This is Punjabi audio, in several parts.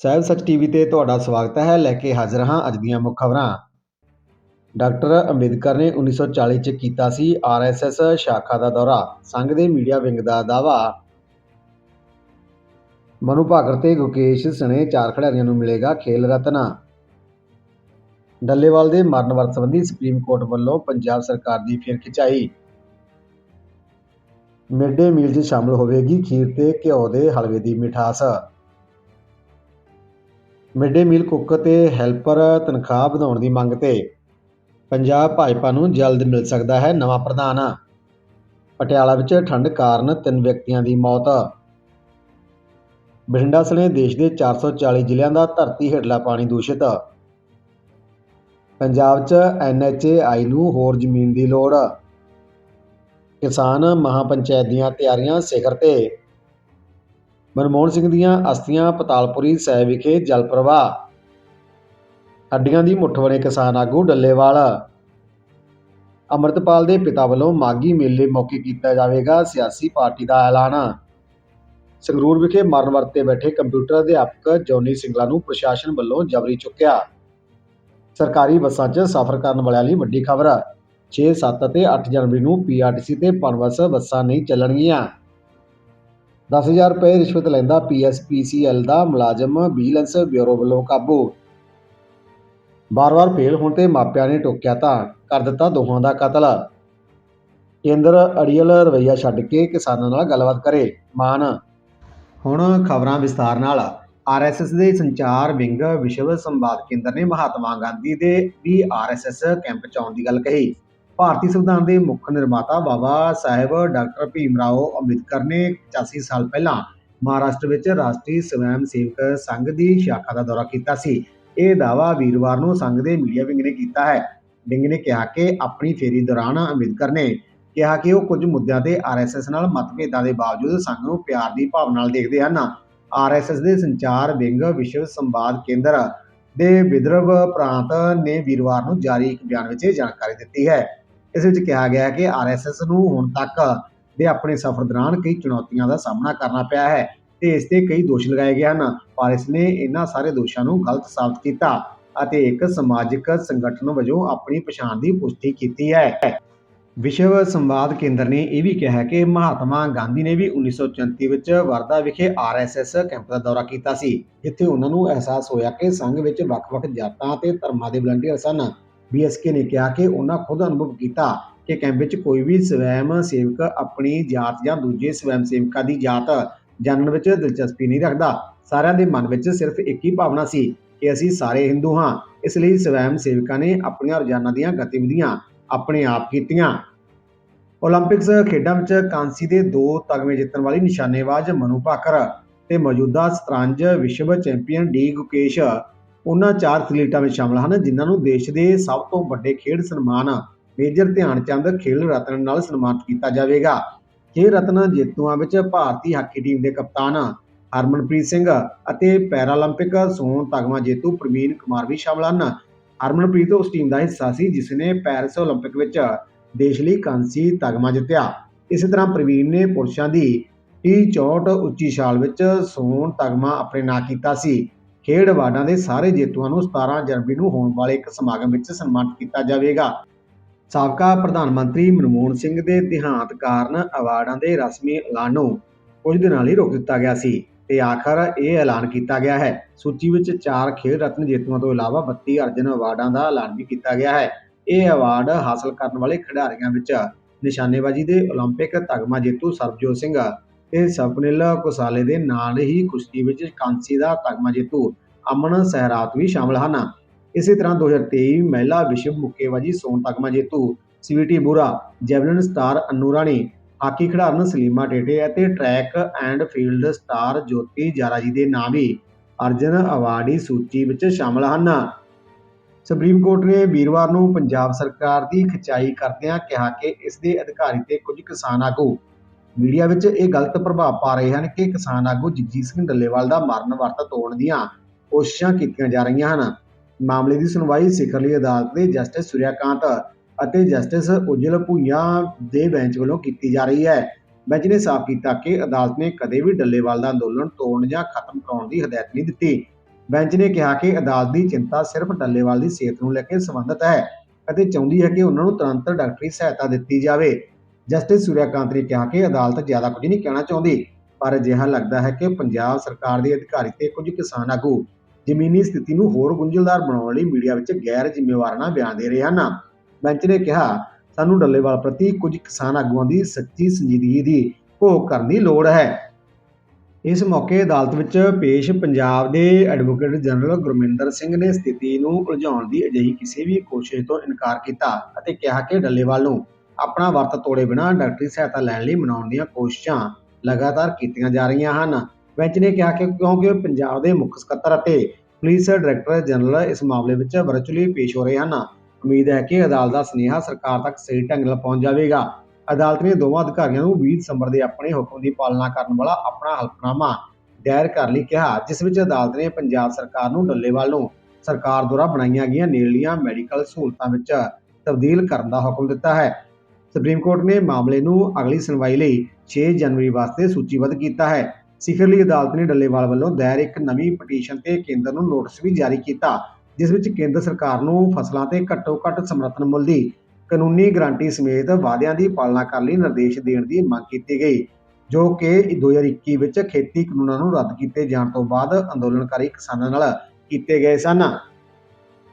ਸਾਹਿਬ ਸੱਚ ਟੀਵੀ ਤੇ ਤੁਹਾਡਾ ਸਵਾਗਤ ਹੈ, ਲੈ ਕੇ ਹਾਜ਼ਰ ਹਾਂ ਅੱਜ ਦੀਆਂ ਮੁੱਖ ਖਬਰਾਂ। ਡਾਕਟਰ ਅੰਬੇਦਕਰ ਨੇ 1940 ਚ ਕੀਤਾ ਸੀ ਆਰਐਸਐਸ ਸ਼ਾਖਾ ਦਾ ਦੌਰਾ, ਸੰਘ ਦੇ ਮੀਡੀਆ ਵਿੰਗ ਦਾ ਦਾਵਾ ਮਨੂ ਭਾਕਰ ਤੇ ਗੁਕੇਸ਼ ਸਣੇ ਚਾਰ ਖਿਡਾਰੀਆਂ ਨੂੰ ਮਿਲੇਗਾ ਖੇਲ ਰਤਨ। ਡੱਲੇਵਾਲ ਦੇ ਮਰਨ ਵਰਤ ਸੰਬੰਧੀ ਸੁਪਰੀਮ ਕੋਰਟ ਵੱਲੋਂ ਪੰਜਾਬ ਸਰਕਾਰ ਦੀ ਫਿਰ ਖਿਚਾਈ। ਮਿਡ ਡੇ ਮੀਲ 'ਚ ਸ਼ਾਮਲ ਹੋਵੇਗੀ ਖੀਰ ਤੇ ਘਿਓ ਦੇ ਹਲਵੇ ਦੀ ਮਿਠਾਸ। ਮਿਡ ਡੇ ਮੀਲ ਕੁੱਕ ਅਤੇ ਹੈਲਪਰ ਤਨਖਾਹ ਵਧਾਉਣ ਦੀ ਮੰਗ ਤੇ ਪੰਜਾਬ ਭਾਜਪਾ ਨੂੰ ਜਲਦ ਮਿਲ ਸਕਦਾ ਹੈ ਨਵਾਂ ਪ੍ਰਧਾਨ। ਪਟਿਆਲਾ ਵਿੱਚ ਠੰਡ ਕਾਰਨ ਤਿੰਨ ਵਿਅਕਤੀਆਂ ਦੀ ਮੌਤ। ਬਠਿੰਡਾ ਸਣੇ ਦੇਸ਼ ਦੇ 440 ਜ਼ਿਲ੍ਹਿਆਂ ਦਾ ਧਰਤੀ ਹੇਠਲਾ ਪਾਣੀ ਦੂਸ਼ਿਤ। ਪੰਜਾਬ 'ਚ ਐਨਐਚਏਆਈ ਨੂੰ ਹੋਰ ਜ਼ਮੀਨ ਦੀ ਲੋੜ। ਕਿਸਾਨ ਮਹਾਪੰਚਾਇਤ ਦੀਆਂ ਤਿਆਰੀਆਂ ਸਿਖਰ ਤੇ ਮਨਮੋਹਨ ਸਿੰਘ ਦੀਆਂ ਅਸਥੀਆਂ ਪਤਾਲਪੁਰੀ ਸਾਹਿਬ ਵਿਖੇ ਜਲ ਪ੍ਰਵਾਹ। ਹੱਡੀਆਂ ਦੀ ਮੁੱਠ ਬਣੇ ਕਿਸਾਨ ਆਗੂ ਡੱਲੇਵਾਲ। ਅੰਮ੍ਰਿਤਪਾਲ ਦੇ ਪਿਤਾ ਵੱਲੋਂ ਮਾਗੀ ਮੇਲੇ ਮੌਕੇ ਕੀਤਾ ਜਾਵੇਗਾ ਸਿਆਸੀ ਪਾਰਟੀ ਦਾ ਐਲਾਨ। ਸੰਗਰੂਰ ਵਿਖੇ ਮਰਨ ਵਰਤ ਤੇ ਬੈਠੇ ਕੰਪਿਊਟਰ ਅਧਿਆਪਕ ਜੌਨੀ ਸਿੰਗਲਾ ਨੂੰ ਪ੍ਰਸ਼ਾਸਨ ਵੱਲੋਂ ਜਬਰੀ ਚੁੱਕਿਆ। ਸਰਕਾਰੀ ਬੱਸਾਂ 'ਚ ਸਫ਼ਰ ਕਰਨ ਵਾਲਿਆਂ ਲਈ ਵੱਡੀ ਖਬਰ। 6, 7 ਅਤੇ 8 ਜਨਵਰੀ ਨੂੰ ਪੀਆਰਟੀਸੀ ਤੇ ਪਨਬਸ ਬੱਸਾਂ ਨਹੀਂ ਚੱਲਣਗੀਆਂ। 10000 ਰੁਪਏ ਰਿਸ਼ਵਤ ਲੈਂਦਾ ਪੀਐਸਪੀਸੀਐਲ ਦਾ ਮੁਲਾਜ਼ਮ ਵਿਜੀਲੈਂਸ ਬਿਊਰੋ ਵੱਲੋਂ ਕਾਬੂ। ਬਾਰ-ਬਾਰ ਫੇਲ ਹੋਣ ਤੇ ਮਾਪਿਆਂ ਨੇ ਟੋਕਿਆ ਤਾਂ ਕਰ ਦਿੱਤਾ ਦੋਹਾਂ ਦਾ ਕਤਲ। ਕੇਂਦਰ ਅੜੀਅਲ ਰਵਈਆ ਛੱਡ ਕੇ ਕਿਸਾਨਾਂ ਨਾਲ ਗੱਲਬਾਤ ਕਰੇ ਮਾਨ। ਹੁਣ ਖਬਰਾਂ ਵਿਸਥਾਰ ਨਾਲ। ਆਰਐਸਐਸ ਦੇ ਸੰਚਾਰ ਵਿੰਗ ਵਿਸ਼ਵ ਸੰਵਾਦ ਕੇਂਦਰ ਨੇ ਮਹਾਤਮਾ ਗਾਂਧੀ ਦੇ ਵੀ ਆਰਐਸਐਸ ਕੈਂਪ ਚ ਆਉਣ ਦੀ ਗੱਲ ਕਹੀ। ਭਾਰਤੀ ਸੰਵਿਧਾਨ ਦੇ ਮੁੱਖ ਨਿਰਮਾਤਾ ਬਾਬਾ ਸਾਹਿਬ, ਡਾਕਟਰ ਭੀਮ ਰਾਓ ਅੰਬੇਦਕਰ ਨੇ 85 ਸਾਲ ਪਹਿਲਾਂ ਮਹਾਰਾਸ਼ਟਰ ਵਿੱਚ ਰਾਸ਼ਟਰੀ ਸਵੈਮ ਸੇਵਕ ਸੰਘ ਦੀ ਸ਼ਾਖਾ ਦਾ ਦੌਰਾ ਕੀਤਾ ਸੀ। ਇਹ ਦਾਅਵਾ ਵੀਰਵਾਰ ਨੂੰ ਸੰਘ ਦੇ ਮੀਡੀਆ ਵਿੰਗ ਨੇ ਕੀਤਾ ਹੈ। ਵਿੰਗ ਨੇ ਕਿਹਾ ਕਿ ਆਪਣੀ ਫੇਰੀ ਦੌਰਾਨ ਅੰਬੇਦਕਰ ਨੇ ਕਿਹਾ ਕਿ ਉਹ ਕੁਝ ਮੁੱਦਿਆਂ ਤੇ ਆਰਐਸਐਸ ਨਾਲ ਮਤਭੇਦਾਂ ਦੇ ਬਾਵਜੂਦ ਸੰਘ ਨੂੰ ਪਿਆਰ ਦੀ ਭਾਵਨਾ ਨਾਲ ਦੇਖਦੇ ਹਨ। ਆਰਐਸਐਸ ਦੇ ਸੰਚਾਰ ਵਿੰਗ, ਵਿਸ਼ਵ ਸੰਵਾਦ ਕੇਂਦਰ ਦੇ ਵਿਦਰਭ ਪ੍ਰਾਂਤ ਨੇ ਵੀਰਵਾਰ ਨੂੰ ਜਾਰੀ ਇੱਕ ਬਿਆਨ ਵਿੱਚ ਇਹ ਜਾਣਕਾਰੀ ਦਿੱਤੀ ਹੈ। ਇਸ ਵਿੱਚ ਕਿਹਾ ਗਿਆ ਹੈ ਕਿ ਆਰਐਸਐਸ ਨੂੰ ਹੁਣ ਤੱਕ ਦੇ ਆਪਣੇ ਸਫ਼ਰ ਦੌਰਾਨ ਕਈ ਚੁਣੌਤੀਆਂ ਦਾ ਸਾਹਮਣਾ ਕਰਨਾ ਪਿਆ ਹੈ ਤੇ ਇਸ ਤੇ ਕਈ ਦੋਸ਼ ਲਗਾਏ ਗਏ ਹਨ, ਪਰ ਇਸ ਨੇ ਇਹਨਾਂ ਸਾਰੇ ਦੋਸ਼ਾਂ ਨੂੰ ਗਲਤ ਸਾਬਤ ਕੀਤਾ ਅਤੇ ਇੱਕ ਸਮਾਜਿਕ ਸੰਗਠਨ ਵਜੋਂ ਆਪਣੀ ਪਛਾਣ ਦੀ ਪੁਸ਼ਟੀ ਕੀਤੀ ਹੈ। ਵਿਸ਼ਵ ਸੰਵਾਦ ਕੇਂਦਰ ਨੇ ਇਹ ਵੀ ਕਿਹਾ ਕਿ ਮਹਾਤਮਾ ਗਾਂਧੀ ਨੇ ਵੀ 1934 ਵਿੱਚ ਵਰਦਾ ਵਿਖੇ ਆਰਐਸਐਸ ਕੈਂਪ ਦਾ ਦੌਰਾ ਕੀਤਾ ਸੀ, ਜਿੱਥੇ ਉਹਨਾਂ ਨੂੰ ਅਹਿਸਾਸ ਹੋਇਆ ਕਿ ਸੰਘ ਵਿੱਚ ਵੱਖ-ਵੱਖ ਜਾਤਾਂ ਅਤੇ ਧਰਮਾਂ ਦੇ ਵਲੰਟੀਅਰ ਸਨ। ਬੀਐਸਕੇ ਨੇ ਕਿਹਾ ਕਿ ਉਹਨਾਂ ਖੁਦ ਅਨੁਭਵ ਕੀਤਾ ਕਿ ਕੈਂਪ ਵਿੱਚ ਕੋਈ ਵੀ ਸਵੈਮ ਸੇਵਕ ਆਪਣੀ ਜਾਤ ਜਾਂ ਦੂਜੇ ਸਵੈਮ ਸੇਵਕਾਂ ਦੀ ਜਾਤ ਜਾਣਨ ਵਿੱਚ ਦਿਲਚਸਪੀ ਨਹੀਂ ਰੱਖਦਾ। ਸਾਰਿਆਂ ਦੇ ਮਨ ਵਿੱਚ ਸਿਰਫ ਇੱਕ ਹੀ ਭਾਵਨਾ ਸੀ ਕਿ ਅਸੀਂ ਸਾਰੇ ਹਿੰਦੂ ਹਾਂ। ਇਸ ਲਈ ਸਵੈਮ ਸੇਵਕਾਂ ਨੇ ਆਪਣੀਆਂ ਰੋਜ਼ਾਨਾ ਦੀਆਂ ਗਤੀਵਿਧੀਆਂ ਆਪਣੇ ਆਪ ਕੀਤੀਆਂ। 올림픽ਸ ਖੇਡਾਂ ਵਿੱਚ ਕਾਂਸੀ ਦੇ ਦੋ ਤਗਮੇ ਜਿੱਤਣ ਵਾਲੀ ਨਿਸ਼ਾਨੇਬਾਜ਼ ਮਨੂ ਭਾਕਰ ਤੇ ਮੌਜੂਦਾ ਸਤਰੰਜ ਵਿਸ਼ਵ ਚੈਂਪੀਅਨ ਡੀ ਗੁਕੇਸ਼ ਉਹਨਾਂ ਚਾਰ ਐਥਲੀਟਾਂ ਵਿੱਚ ਸ਼ਾਮਲ ਹਨ ਜਿਨ੍ਹਾਂ ਨੂੰ ਦੇਸ਼ ਦੇ ਸਭ ਤੋਂ ਵੱਡੇ ਖੇਡ ਸਨਮਾਨ ਮੇਜਰ ਧਿਆਨ ਚੰਦ ਖੇਲ ਰਤਨ ਨਾਲ ਸਨਮਾਨਿਤ ਕੀਤਾ ਜਾਵੇਗਾ ਖੇਲ ਰਤਨ ਜੇਤੂਆਂ ਵਿੱਚ ਭਾਰਤੀ ਹਾਕੀ ਟੀਮ ਦੇ ਕਪਤਾਨ ਹਰਮਨਪ੍ਰੀਤ ਸਿੰਘ ਅਤੇ ਪੈਰਾਲੰਪਿਕ ਸੋਨ ਤਗਮਾ ਜੇਤੂ ਪ੍ਰਵੀਨ ਕੁਮਾਰ ਵੀ ਸ਼ਾਮਲ ਹਨ ਹਰਮਨਪ੍ਰੀਤ ਉਸ ਟੀਮ ਦਾ ਹਿੱਸਾ ਸੀ ਜਿਸ ਨੇ ਪੈਰਿਸ 올림픽 ਵਿੱਚ ਦੇਸ਼ ਲਈ ਕਾਂਸੀ ਤਗਮਾ ਜਿੱਤਿਆ ਇਸੇ ਤਰ੍ਹਾਂ ਪ੍ਰਵੀਨ ਨੇ ਪੁਰਸ਼ਾਂ ਦੀ ਟੀ 64 ਉੱਚੀ ਛਾਲ ਵਿੱਚ ਸੋਨ ਤਗਮਾ ਆਪਣੇ ਨਾਂ ਕੀਤਾ ਸੀ ਖੇਡ ਅਵਾਰਡਾਂ ਦੇ ਸਾਰੇ ਜੇਤੂਆਂ ਨੂੰ 17 ਜਨਵਰੀ ਨੂੰ ਹੋਣ ਵਾਲੇ ਇੱਕ ਸਮਾਗਮ ਵਿੱਚ ਸਨਮਾਨਿਤ ਕੀਤਾ ਜਾਵੇਗਾ ਸਾਬਕਾ ਪ੍ਰਧਾਨ ਮੰਤਰੀ ਮਨਮੋਹਨ ਸਿੰਘ ਦੇ ਦੇਹਾਂਤ ਕਾਰਨ ਅਵਾਰਡਾਂ ਦੇ ਰਸਮੀ ਐਲਾਨ ਨੂੰ ਕੁਝ ਦਿਨਾਂ ਲਈ ਰੋਕ ਦਿੱਤਾ ਗਿਆ ਸੀ ਤੇ ਆਖਰ ਇਹ ਐਲਾਨ ਕੀਤਾ ਗਿਆ ਹੈ ਸੂਚੀ ਵਿੱਚ ਚਾਰ ਖੇਡ ਰਤਨ ਜੇਤੂਆਂ ਤੋਂ ਇਲਾਵਾ 32 ਅਰਜਨ ਅਵਾਰਡਾਂ ਦਾ ਐਲਾਨ ਵੀ ਕੀਤਾ ਗਿਆ ਹੈ ਇਹ ਅਵਾਰਡ ਹਾਸਲ ਕਰਨ ਵਾਲੇ ਖਿਡਾਰੀਆਂ ਵਿੱਚ ਨਿਸ਼ਾਨੇਬਾਜ਼ੀ ਦੇ 올림픽 ਤਗਮਾ ਜੇਤੂ ਸਰਬਜੋਤ ਸਿੰਘ ਤੇ ਸਪਨਿਲ ਕੁਸਾਲੇ ਦੇ ਨਾਲ ਹੀ ਕੁਸ਼ਤੀ ਵਿੱਚ ਕਾਂਸੀ ਦਾ ਤਗਮਾ ਜੇਤੂ ਅਮਨ ਸਹਿਰਾਤ ਵੀ ਸ਼ਾਮਲ ਹਨ। ਇਸੇ ਤਰ੍ਹਾਂ 2023 ਮਹਿਲਾ ਵਿਸ਼ਵ ਮੁੱਕੇਬਾਜ਼ੀ ਸੋਨ ਤਗਮਾ ਜੇਤੂ Sweety Boora, javelin star Annu Rani, hockey ਖਿਡਾਰਨ ਸਲੀਮਾ ਟੇਟੇ ਅਤੇ track and field star Jyothi Yarraji ਦੇ ਨਾਮ ਵੀ ਅਰਜਨ ਅਵਾਰਡੀ ਸੂਚੀ ਵਿੱਚ ਸ਼ਾਮਲ ਹਨ। ਸੁਪਰੀਮ ਕੋਰਟ ਨੇ ਵੀਰਵਾਰ ਨੂੰ ਪੰਜਾਬ ਸਰਕਾਰ ਦੀ ਖਿਚਾਈ ਕਰਦਿਆਂ ਕਿਹਾ ਕਿ ਇਸ ਦੇ ਅਧਿਕਾਰੀ ਤੇ ਕੁਝ ਕਿਸਾਨ ਆਗੂ ਮੀਡੀਆ ਵਿੱਚ ਇਹ ਗਲਤ ਪ੍ਰਭਾਵ ਪਾ ਰਹੇ ਹਨ ਕਿ ਕਿਸਾਨ ਆਗੂ ਜਗਜੀਤ ਸਿੰਘ ਡੱਲੇਵਾਲ ਦਾ ਮਰਨ ਵਰਤ ਤੋੜਨ ਦੀਆਂ ਕੋਸ਼ਿਸ਼ਾਂ ਕੀਤੀਆਂ ਜਾ ਰਹੀਆਂ ਹਨ। ਮਾਮਲੇ ਦੀ ਸੁਣਵਾਈ ਸਿਖਰਲੀ ਅਦਾਲਤ ਦੇ ਜਸਟਿਸ ਸੂਰਿਆਕਾਂਤ ਅਤੇ ਜਸਟਿਸ ਉਜਲ ਭੂਈਆ ਦੇ ਬੈਂਚ ਵੱਲੋਂ ਕੀਤੀ ਜਾ ਰਹੀ ਹੈ। ਬੈਂਚ ਨੇ ਸਾਫ਼ ਕੀਤਾ ਕਿ ਅਦਾਲਤ ਨੇ ਕਦੇ ਵੀ ਡੱਲੇਵਾਲ ਦਾ ਅੰਦੋਲਨ ਤੋੜਨ ਜਾਂ ਖਤਮ ਕਰਾਉਣ ਦੀ ਹਦਾਇਤ ਨਹੀਂ ਦਿੱਤੀ। ਬੈਂਚ ਨੇ ਕਿਹਾ ਕਿ ਅਦਾਲਤ ਦੀ ਚਿੰਤਾ ਸਿਰਫ ਡੱਲੇਵਾਲ ਦੀ ਸਿਹਤ ਨੂੰ ਲੈ ਕੇ ਸੰਬੰਧਿਤ ਹੈ ਅਤੇ ਚਾਹੁੰਦੀ ਹੈ ਕਿ ਉਹਨਾਂ ਨੂੰ ਤੁਰੰਤ ਡਾਕਟਰੀ ਸਹਾਇਤਾ ਦਿੱਤੀ ਜਾਵੇ। ਜਸਟਿਸ ਸੂਰਿਆਕਾਂਤ ਨੇ ਕਿਹਾ ਕਿ ਅਦਾਲਤ ਜ਼ਿਆਦਾ ਕੁਝ ਨਹੀਂ ਕਹਿਣਾ ਚਾਹੁੰਦੀ, ਪਰ ਅਜਿਹਾ ਲੱਗਦਾ ਹੈ ਕਿ ਪੰਜਾਬ ਸਰਕਾਰ ਦੇ ਅਧਿਕਾਰੀ ਤੇ ਕੁਝ ਕਿਸਾਨ ਆਗੂ ਜ਼ਮੀਨੀ ਸਥਿਤੀ ਨੂੰ ਹੋਰ ਗੁੰਝਲਦਾਰ ਬਣਾਉਣ ਲਈ ਮੀਡੀਆ ਵਿੱਚ ਗੈਰ ਜ਼ਿੰਮੇਵਾਰਾਨਾ ਬਿਆਨ ਦੇ ਰਹੇ ਹਨ। ਬੈਂਚ ਨੇ ਕਿਹਾ, ਸਾਨੂੰ ਡੱਲੇਵਾਲ ਪ੍ਰਤੀ ਕੁਝ ਕਿਸਾਨ ਆਗੂਆਂ ਦੀ ਸੱਚੀ ਸੰਜੀਦਗੀ ਦੀ ਭੋਗ ਕਰਨ ਦੀ ਲੋੜ ਹੈ। ਇਸ ਮੌਕੇ ਅਦਾਲਤ ਵਿੱਚ ਪੇਸ਼ ਪੰਜਾਬ ਦੇ ਐਡਵੋਕੇਟ ਜਨਰਲ ਗੁਰਮਿੰਦਰ ਸਿੰਘ ਨੇ ਸਥਿਤੀ ਨੂੰ ਉਲਝਾਉਣ ਦੀ ਅਜਿਹੀ ਕਿਸੇ ਵੀ ਕੋਸ਼ਿਸ਼ ਤੋਂ ਇਨਕਾਰ ਕੀਤਾ ਅਤੇ ਕਿਹਾ ਕਿ ਡੱਲੇਵਾਲ ਨੂੰ ਆਪਣਾ ਵਰਤ ਤੋੜੇ ਬਿਨਾਂ ਡਾਕਟਰੀ ਸਹਾਇਤਾ ਲੈਣ ਲਈ ਮਨਾਉਣ ਦੀਆਂ ਕੋਸ਼ਿਸ਼ਾਂ ਲਗਾਤਾਰ ਕੀਤੀਆਂ ਜਾ ਰਹੀਆਂ ਹਨ। ਬੈਂਚ ਨੇ ਕਿਹਾ ਕਿ ਕਿਉਂਕਿ ਪੰਜਾਬ ਦੇ ਮੁੱਖ ਸਕੱਤਰ ਅਤੇ ਪੁਲਿਸ ਡਾਇਰੈਕਟਰ ਜਨਰਲ ਇਸ ਮਾਮਲੇ ਵਿੱਚ ਵਰਚੁਅਲੀ ਪੇਸ਼ ਹੋ ਰਹੇ ਹਨ। ਉਮੀਦ ਹੈ ਕਿ ਅਦਾਲਤ ਦਾ ਸੁਨੇਹਾ ਸਰਕਾਰ ਤੱਕ ਸਹੀ ਢੰਗ ਨਾਲ ਪਹੁੰਚ ਜਾਵੇਗਾ। ਅਦਾਲਤ ਨੇ ਦੋਵਾਂ ਅਧਿਕਾਰੀਆਂ ਨੂੰ 20 ਦਸੰਬਰ ਦੇ ਆਪਣੇ ਹੁਕਮ ਦੀ ਪਾਲਣਾ ਕਰਨ ਵਾਲਾ ਆਪਣਾ ਹਲਫਨਾਮਾ ਦਾਇਰ ਕਰਨ ਲਈ ਕਿਹਾ, ਜਿਸ ਵਿੱਚ ਅਦਾਲਤ ਨੇ ਪੰਜਾਬ ਸਰਕਾਰ ਨੂੰ ਡੱਲੇਵਾਲ ਨੂੰ ਸਰਕਾਰ ਦੁਆਰਾ ਬਣਾਈਆਂ ਗਈਆਂ ਨੇੜਲੀਆਂ ਮੈਡੀਕਲ ਸਹੂਲਤਾਂ ਵਿੱਚ ਤਬਦੀਲ ਕਰਨ ਦਾ ਹੁਕਮ ਦਿੱਤਾ ਹੈ। ਸੁਪਰੀਮ ਕੋਰਟ ਨੇ ਮਾਮਲੇ ਨੂੰ ਅਗਲੀ ਸੁਣਵਾਈ ਲਈ 6 ਜਨਵਰੀ ਵਾਸਤੇ ਸੂਚੀਬੱਧ ਕੀਤਾ ਹੈ। ਸਿਖਰਲੀ ਅਦਾਲਤ ਨੇ ਡੱਲੇਵਾਲ ਵੱਲੋਂ ਦਾਇਰ ਇੱਕ ਨਵੀਂ ਪਟੀਸ਼ਨ ਤੇ ਕੇਂਦਰ ਨੂੰ ਨੋਟਿਸ ਵੀ ਜਾਰੀ ਕੀਤਾ, ਜਿਸ ਵਿੱਚ ਕੇਂਦਰ ਸਰਕਾਰ ਨੂੰ ਫਸਲਾਂ ਤੇ ਘੱਟੋ-ਘੱਟ ਸਮਰਥਨ ਮੁੱਲ ਦੀ ਕਾਨੂੰਨੀ ਗਰੰਟੀ ਸਮੇਤ ਵਾਅਦਿਆਂ ਦੀ ਪਾਲਣਾ ਕਰਨ ਲਈ ਨਿਰਦੇਸ਼ ਦੇਣ ਦੀ ਮੰਗ ਕੀਤੀ ਗਈ, ਜੋ ਕਿ 2021 ਵਿੱਚ ਖੇਤੀ ਕਾਨੂੰਨਾਂ ਨੂੰ ਰੱਦ ਕੀਤੇ ਜਾਣ ਤੋਂ ਬਾਅਦ ਅੰਦੋਲਨਕਾਰੀ ਕਿਸਾਨਾਂ ਨਾਲ ਕੀਤੇ ਗਏ ਸਨ।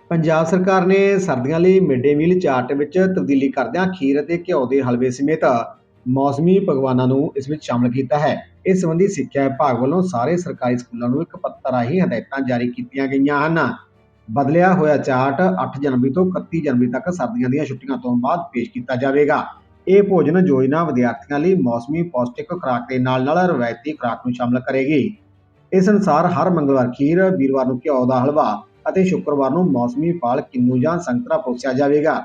ਪੰਜਾਬ ਸਰਕਾਰ ਨੇ ਸਰਦੀਆਂ ਲਈ ਮਿਡ-ਡੇ ਮੀਲ ਚਾਰਟ ਵਿੱਚ ਤਬਦੀਲੀ ਕਰਦਿਆਂ ਖੀਰ ਅਤੇ ਘਿਓ ਦੇ ਹਲਵੇ ਸਮੇਤ ਮੌਸਮੀ ਪਕਵਾਨਾਂ ਨੂੰ ਇਸ ਵਿੱਚ ਸ਼ਾਮਲ ਕੀਤਾ ਹੈ। ਇਸ ਸੰਬੰਧੀ ਸਿੱਖਿਆ ਵਿਭਾਗ ਵੱਲੋਂ ਸਾਰੇ ਸਰਕਾਰੀ ਸਕੂਲਾਂ ਨੂੰ ਇੱਕ ਪੱਤਰ ਰਾਹੀਂ ਹਦਾਇਤਾਂ ਜਾਰੀ ਕੀਤੀਆਂ ਗਈਆਂ ਹਨ। ਬਦਲਿਆ ਹੋਇਆ ਚਾਰਟ 8 ਜਨਵਰੀ ਤੋਂ 31 ਜਨਵਰੀ ਤੱਕ ਸਰਦੀਆਂ ਦੀਆਂ ਛੁੱਟੀਆਂ ਤੋਂ ਬਾਅਦ ਪੇਸ਼ ਕੀਤਾ ਜਾਵੇਗਾ। ਇਹ ਭੋਜਨ ਯੋਜਨਾ ਵਿਦਿਆਰਥੀਆਂ ਲਈ ਮੌਸਮੀ ਪੌਸ਼ਟਿਕ ਖੁਰਾਕ ਦੇ ਨਾਲ-ਨਾਲ ਰਵਾਇਤੀ ਖੁਰਾਕ ਨੂੰ ਸ਼ਾਮਲ ਕਰੇਗੀ। ਇਸ ਅਨੁਸਾਰ ਹਰ ਮੰਗਲਵਾਰ ਖੀਰ, ਵੀਰਵਾਰ ਨੂੰ ਘਿਓ ਦਾ ਹਲਵਾ ਅਤੇ ਸ਼ੁੱਕਰਵਾਰ ਨੂੰ ਮੌਸਮੀ ਫਲ ਕਿੰਨੂ ਜਾਂ ਸੰਤਰਾ ਪਰੋਸਿਆ ਜਾਵੇਗਾ।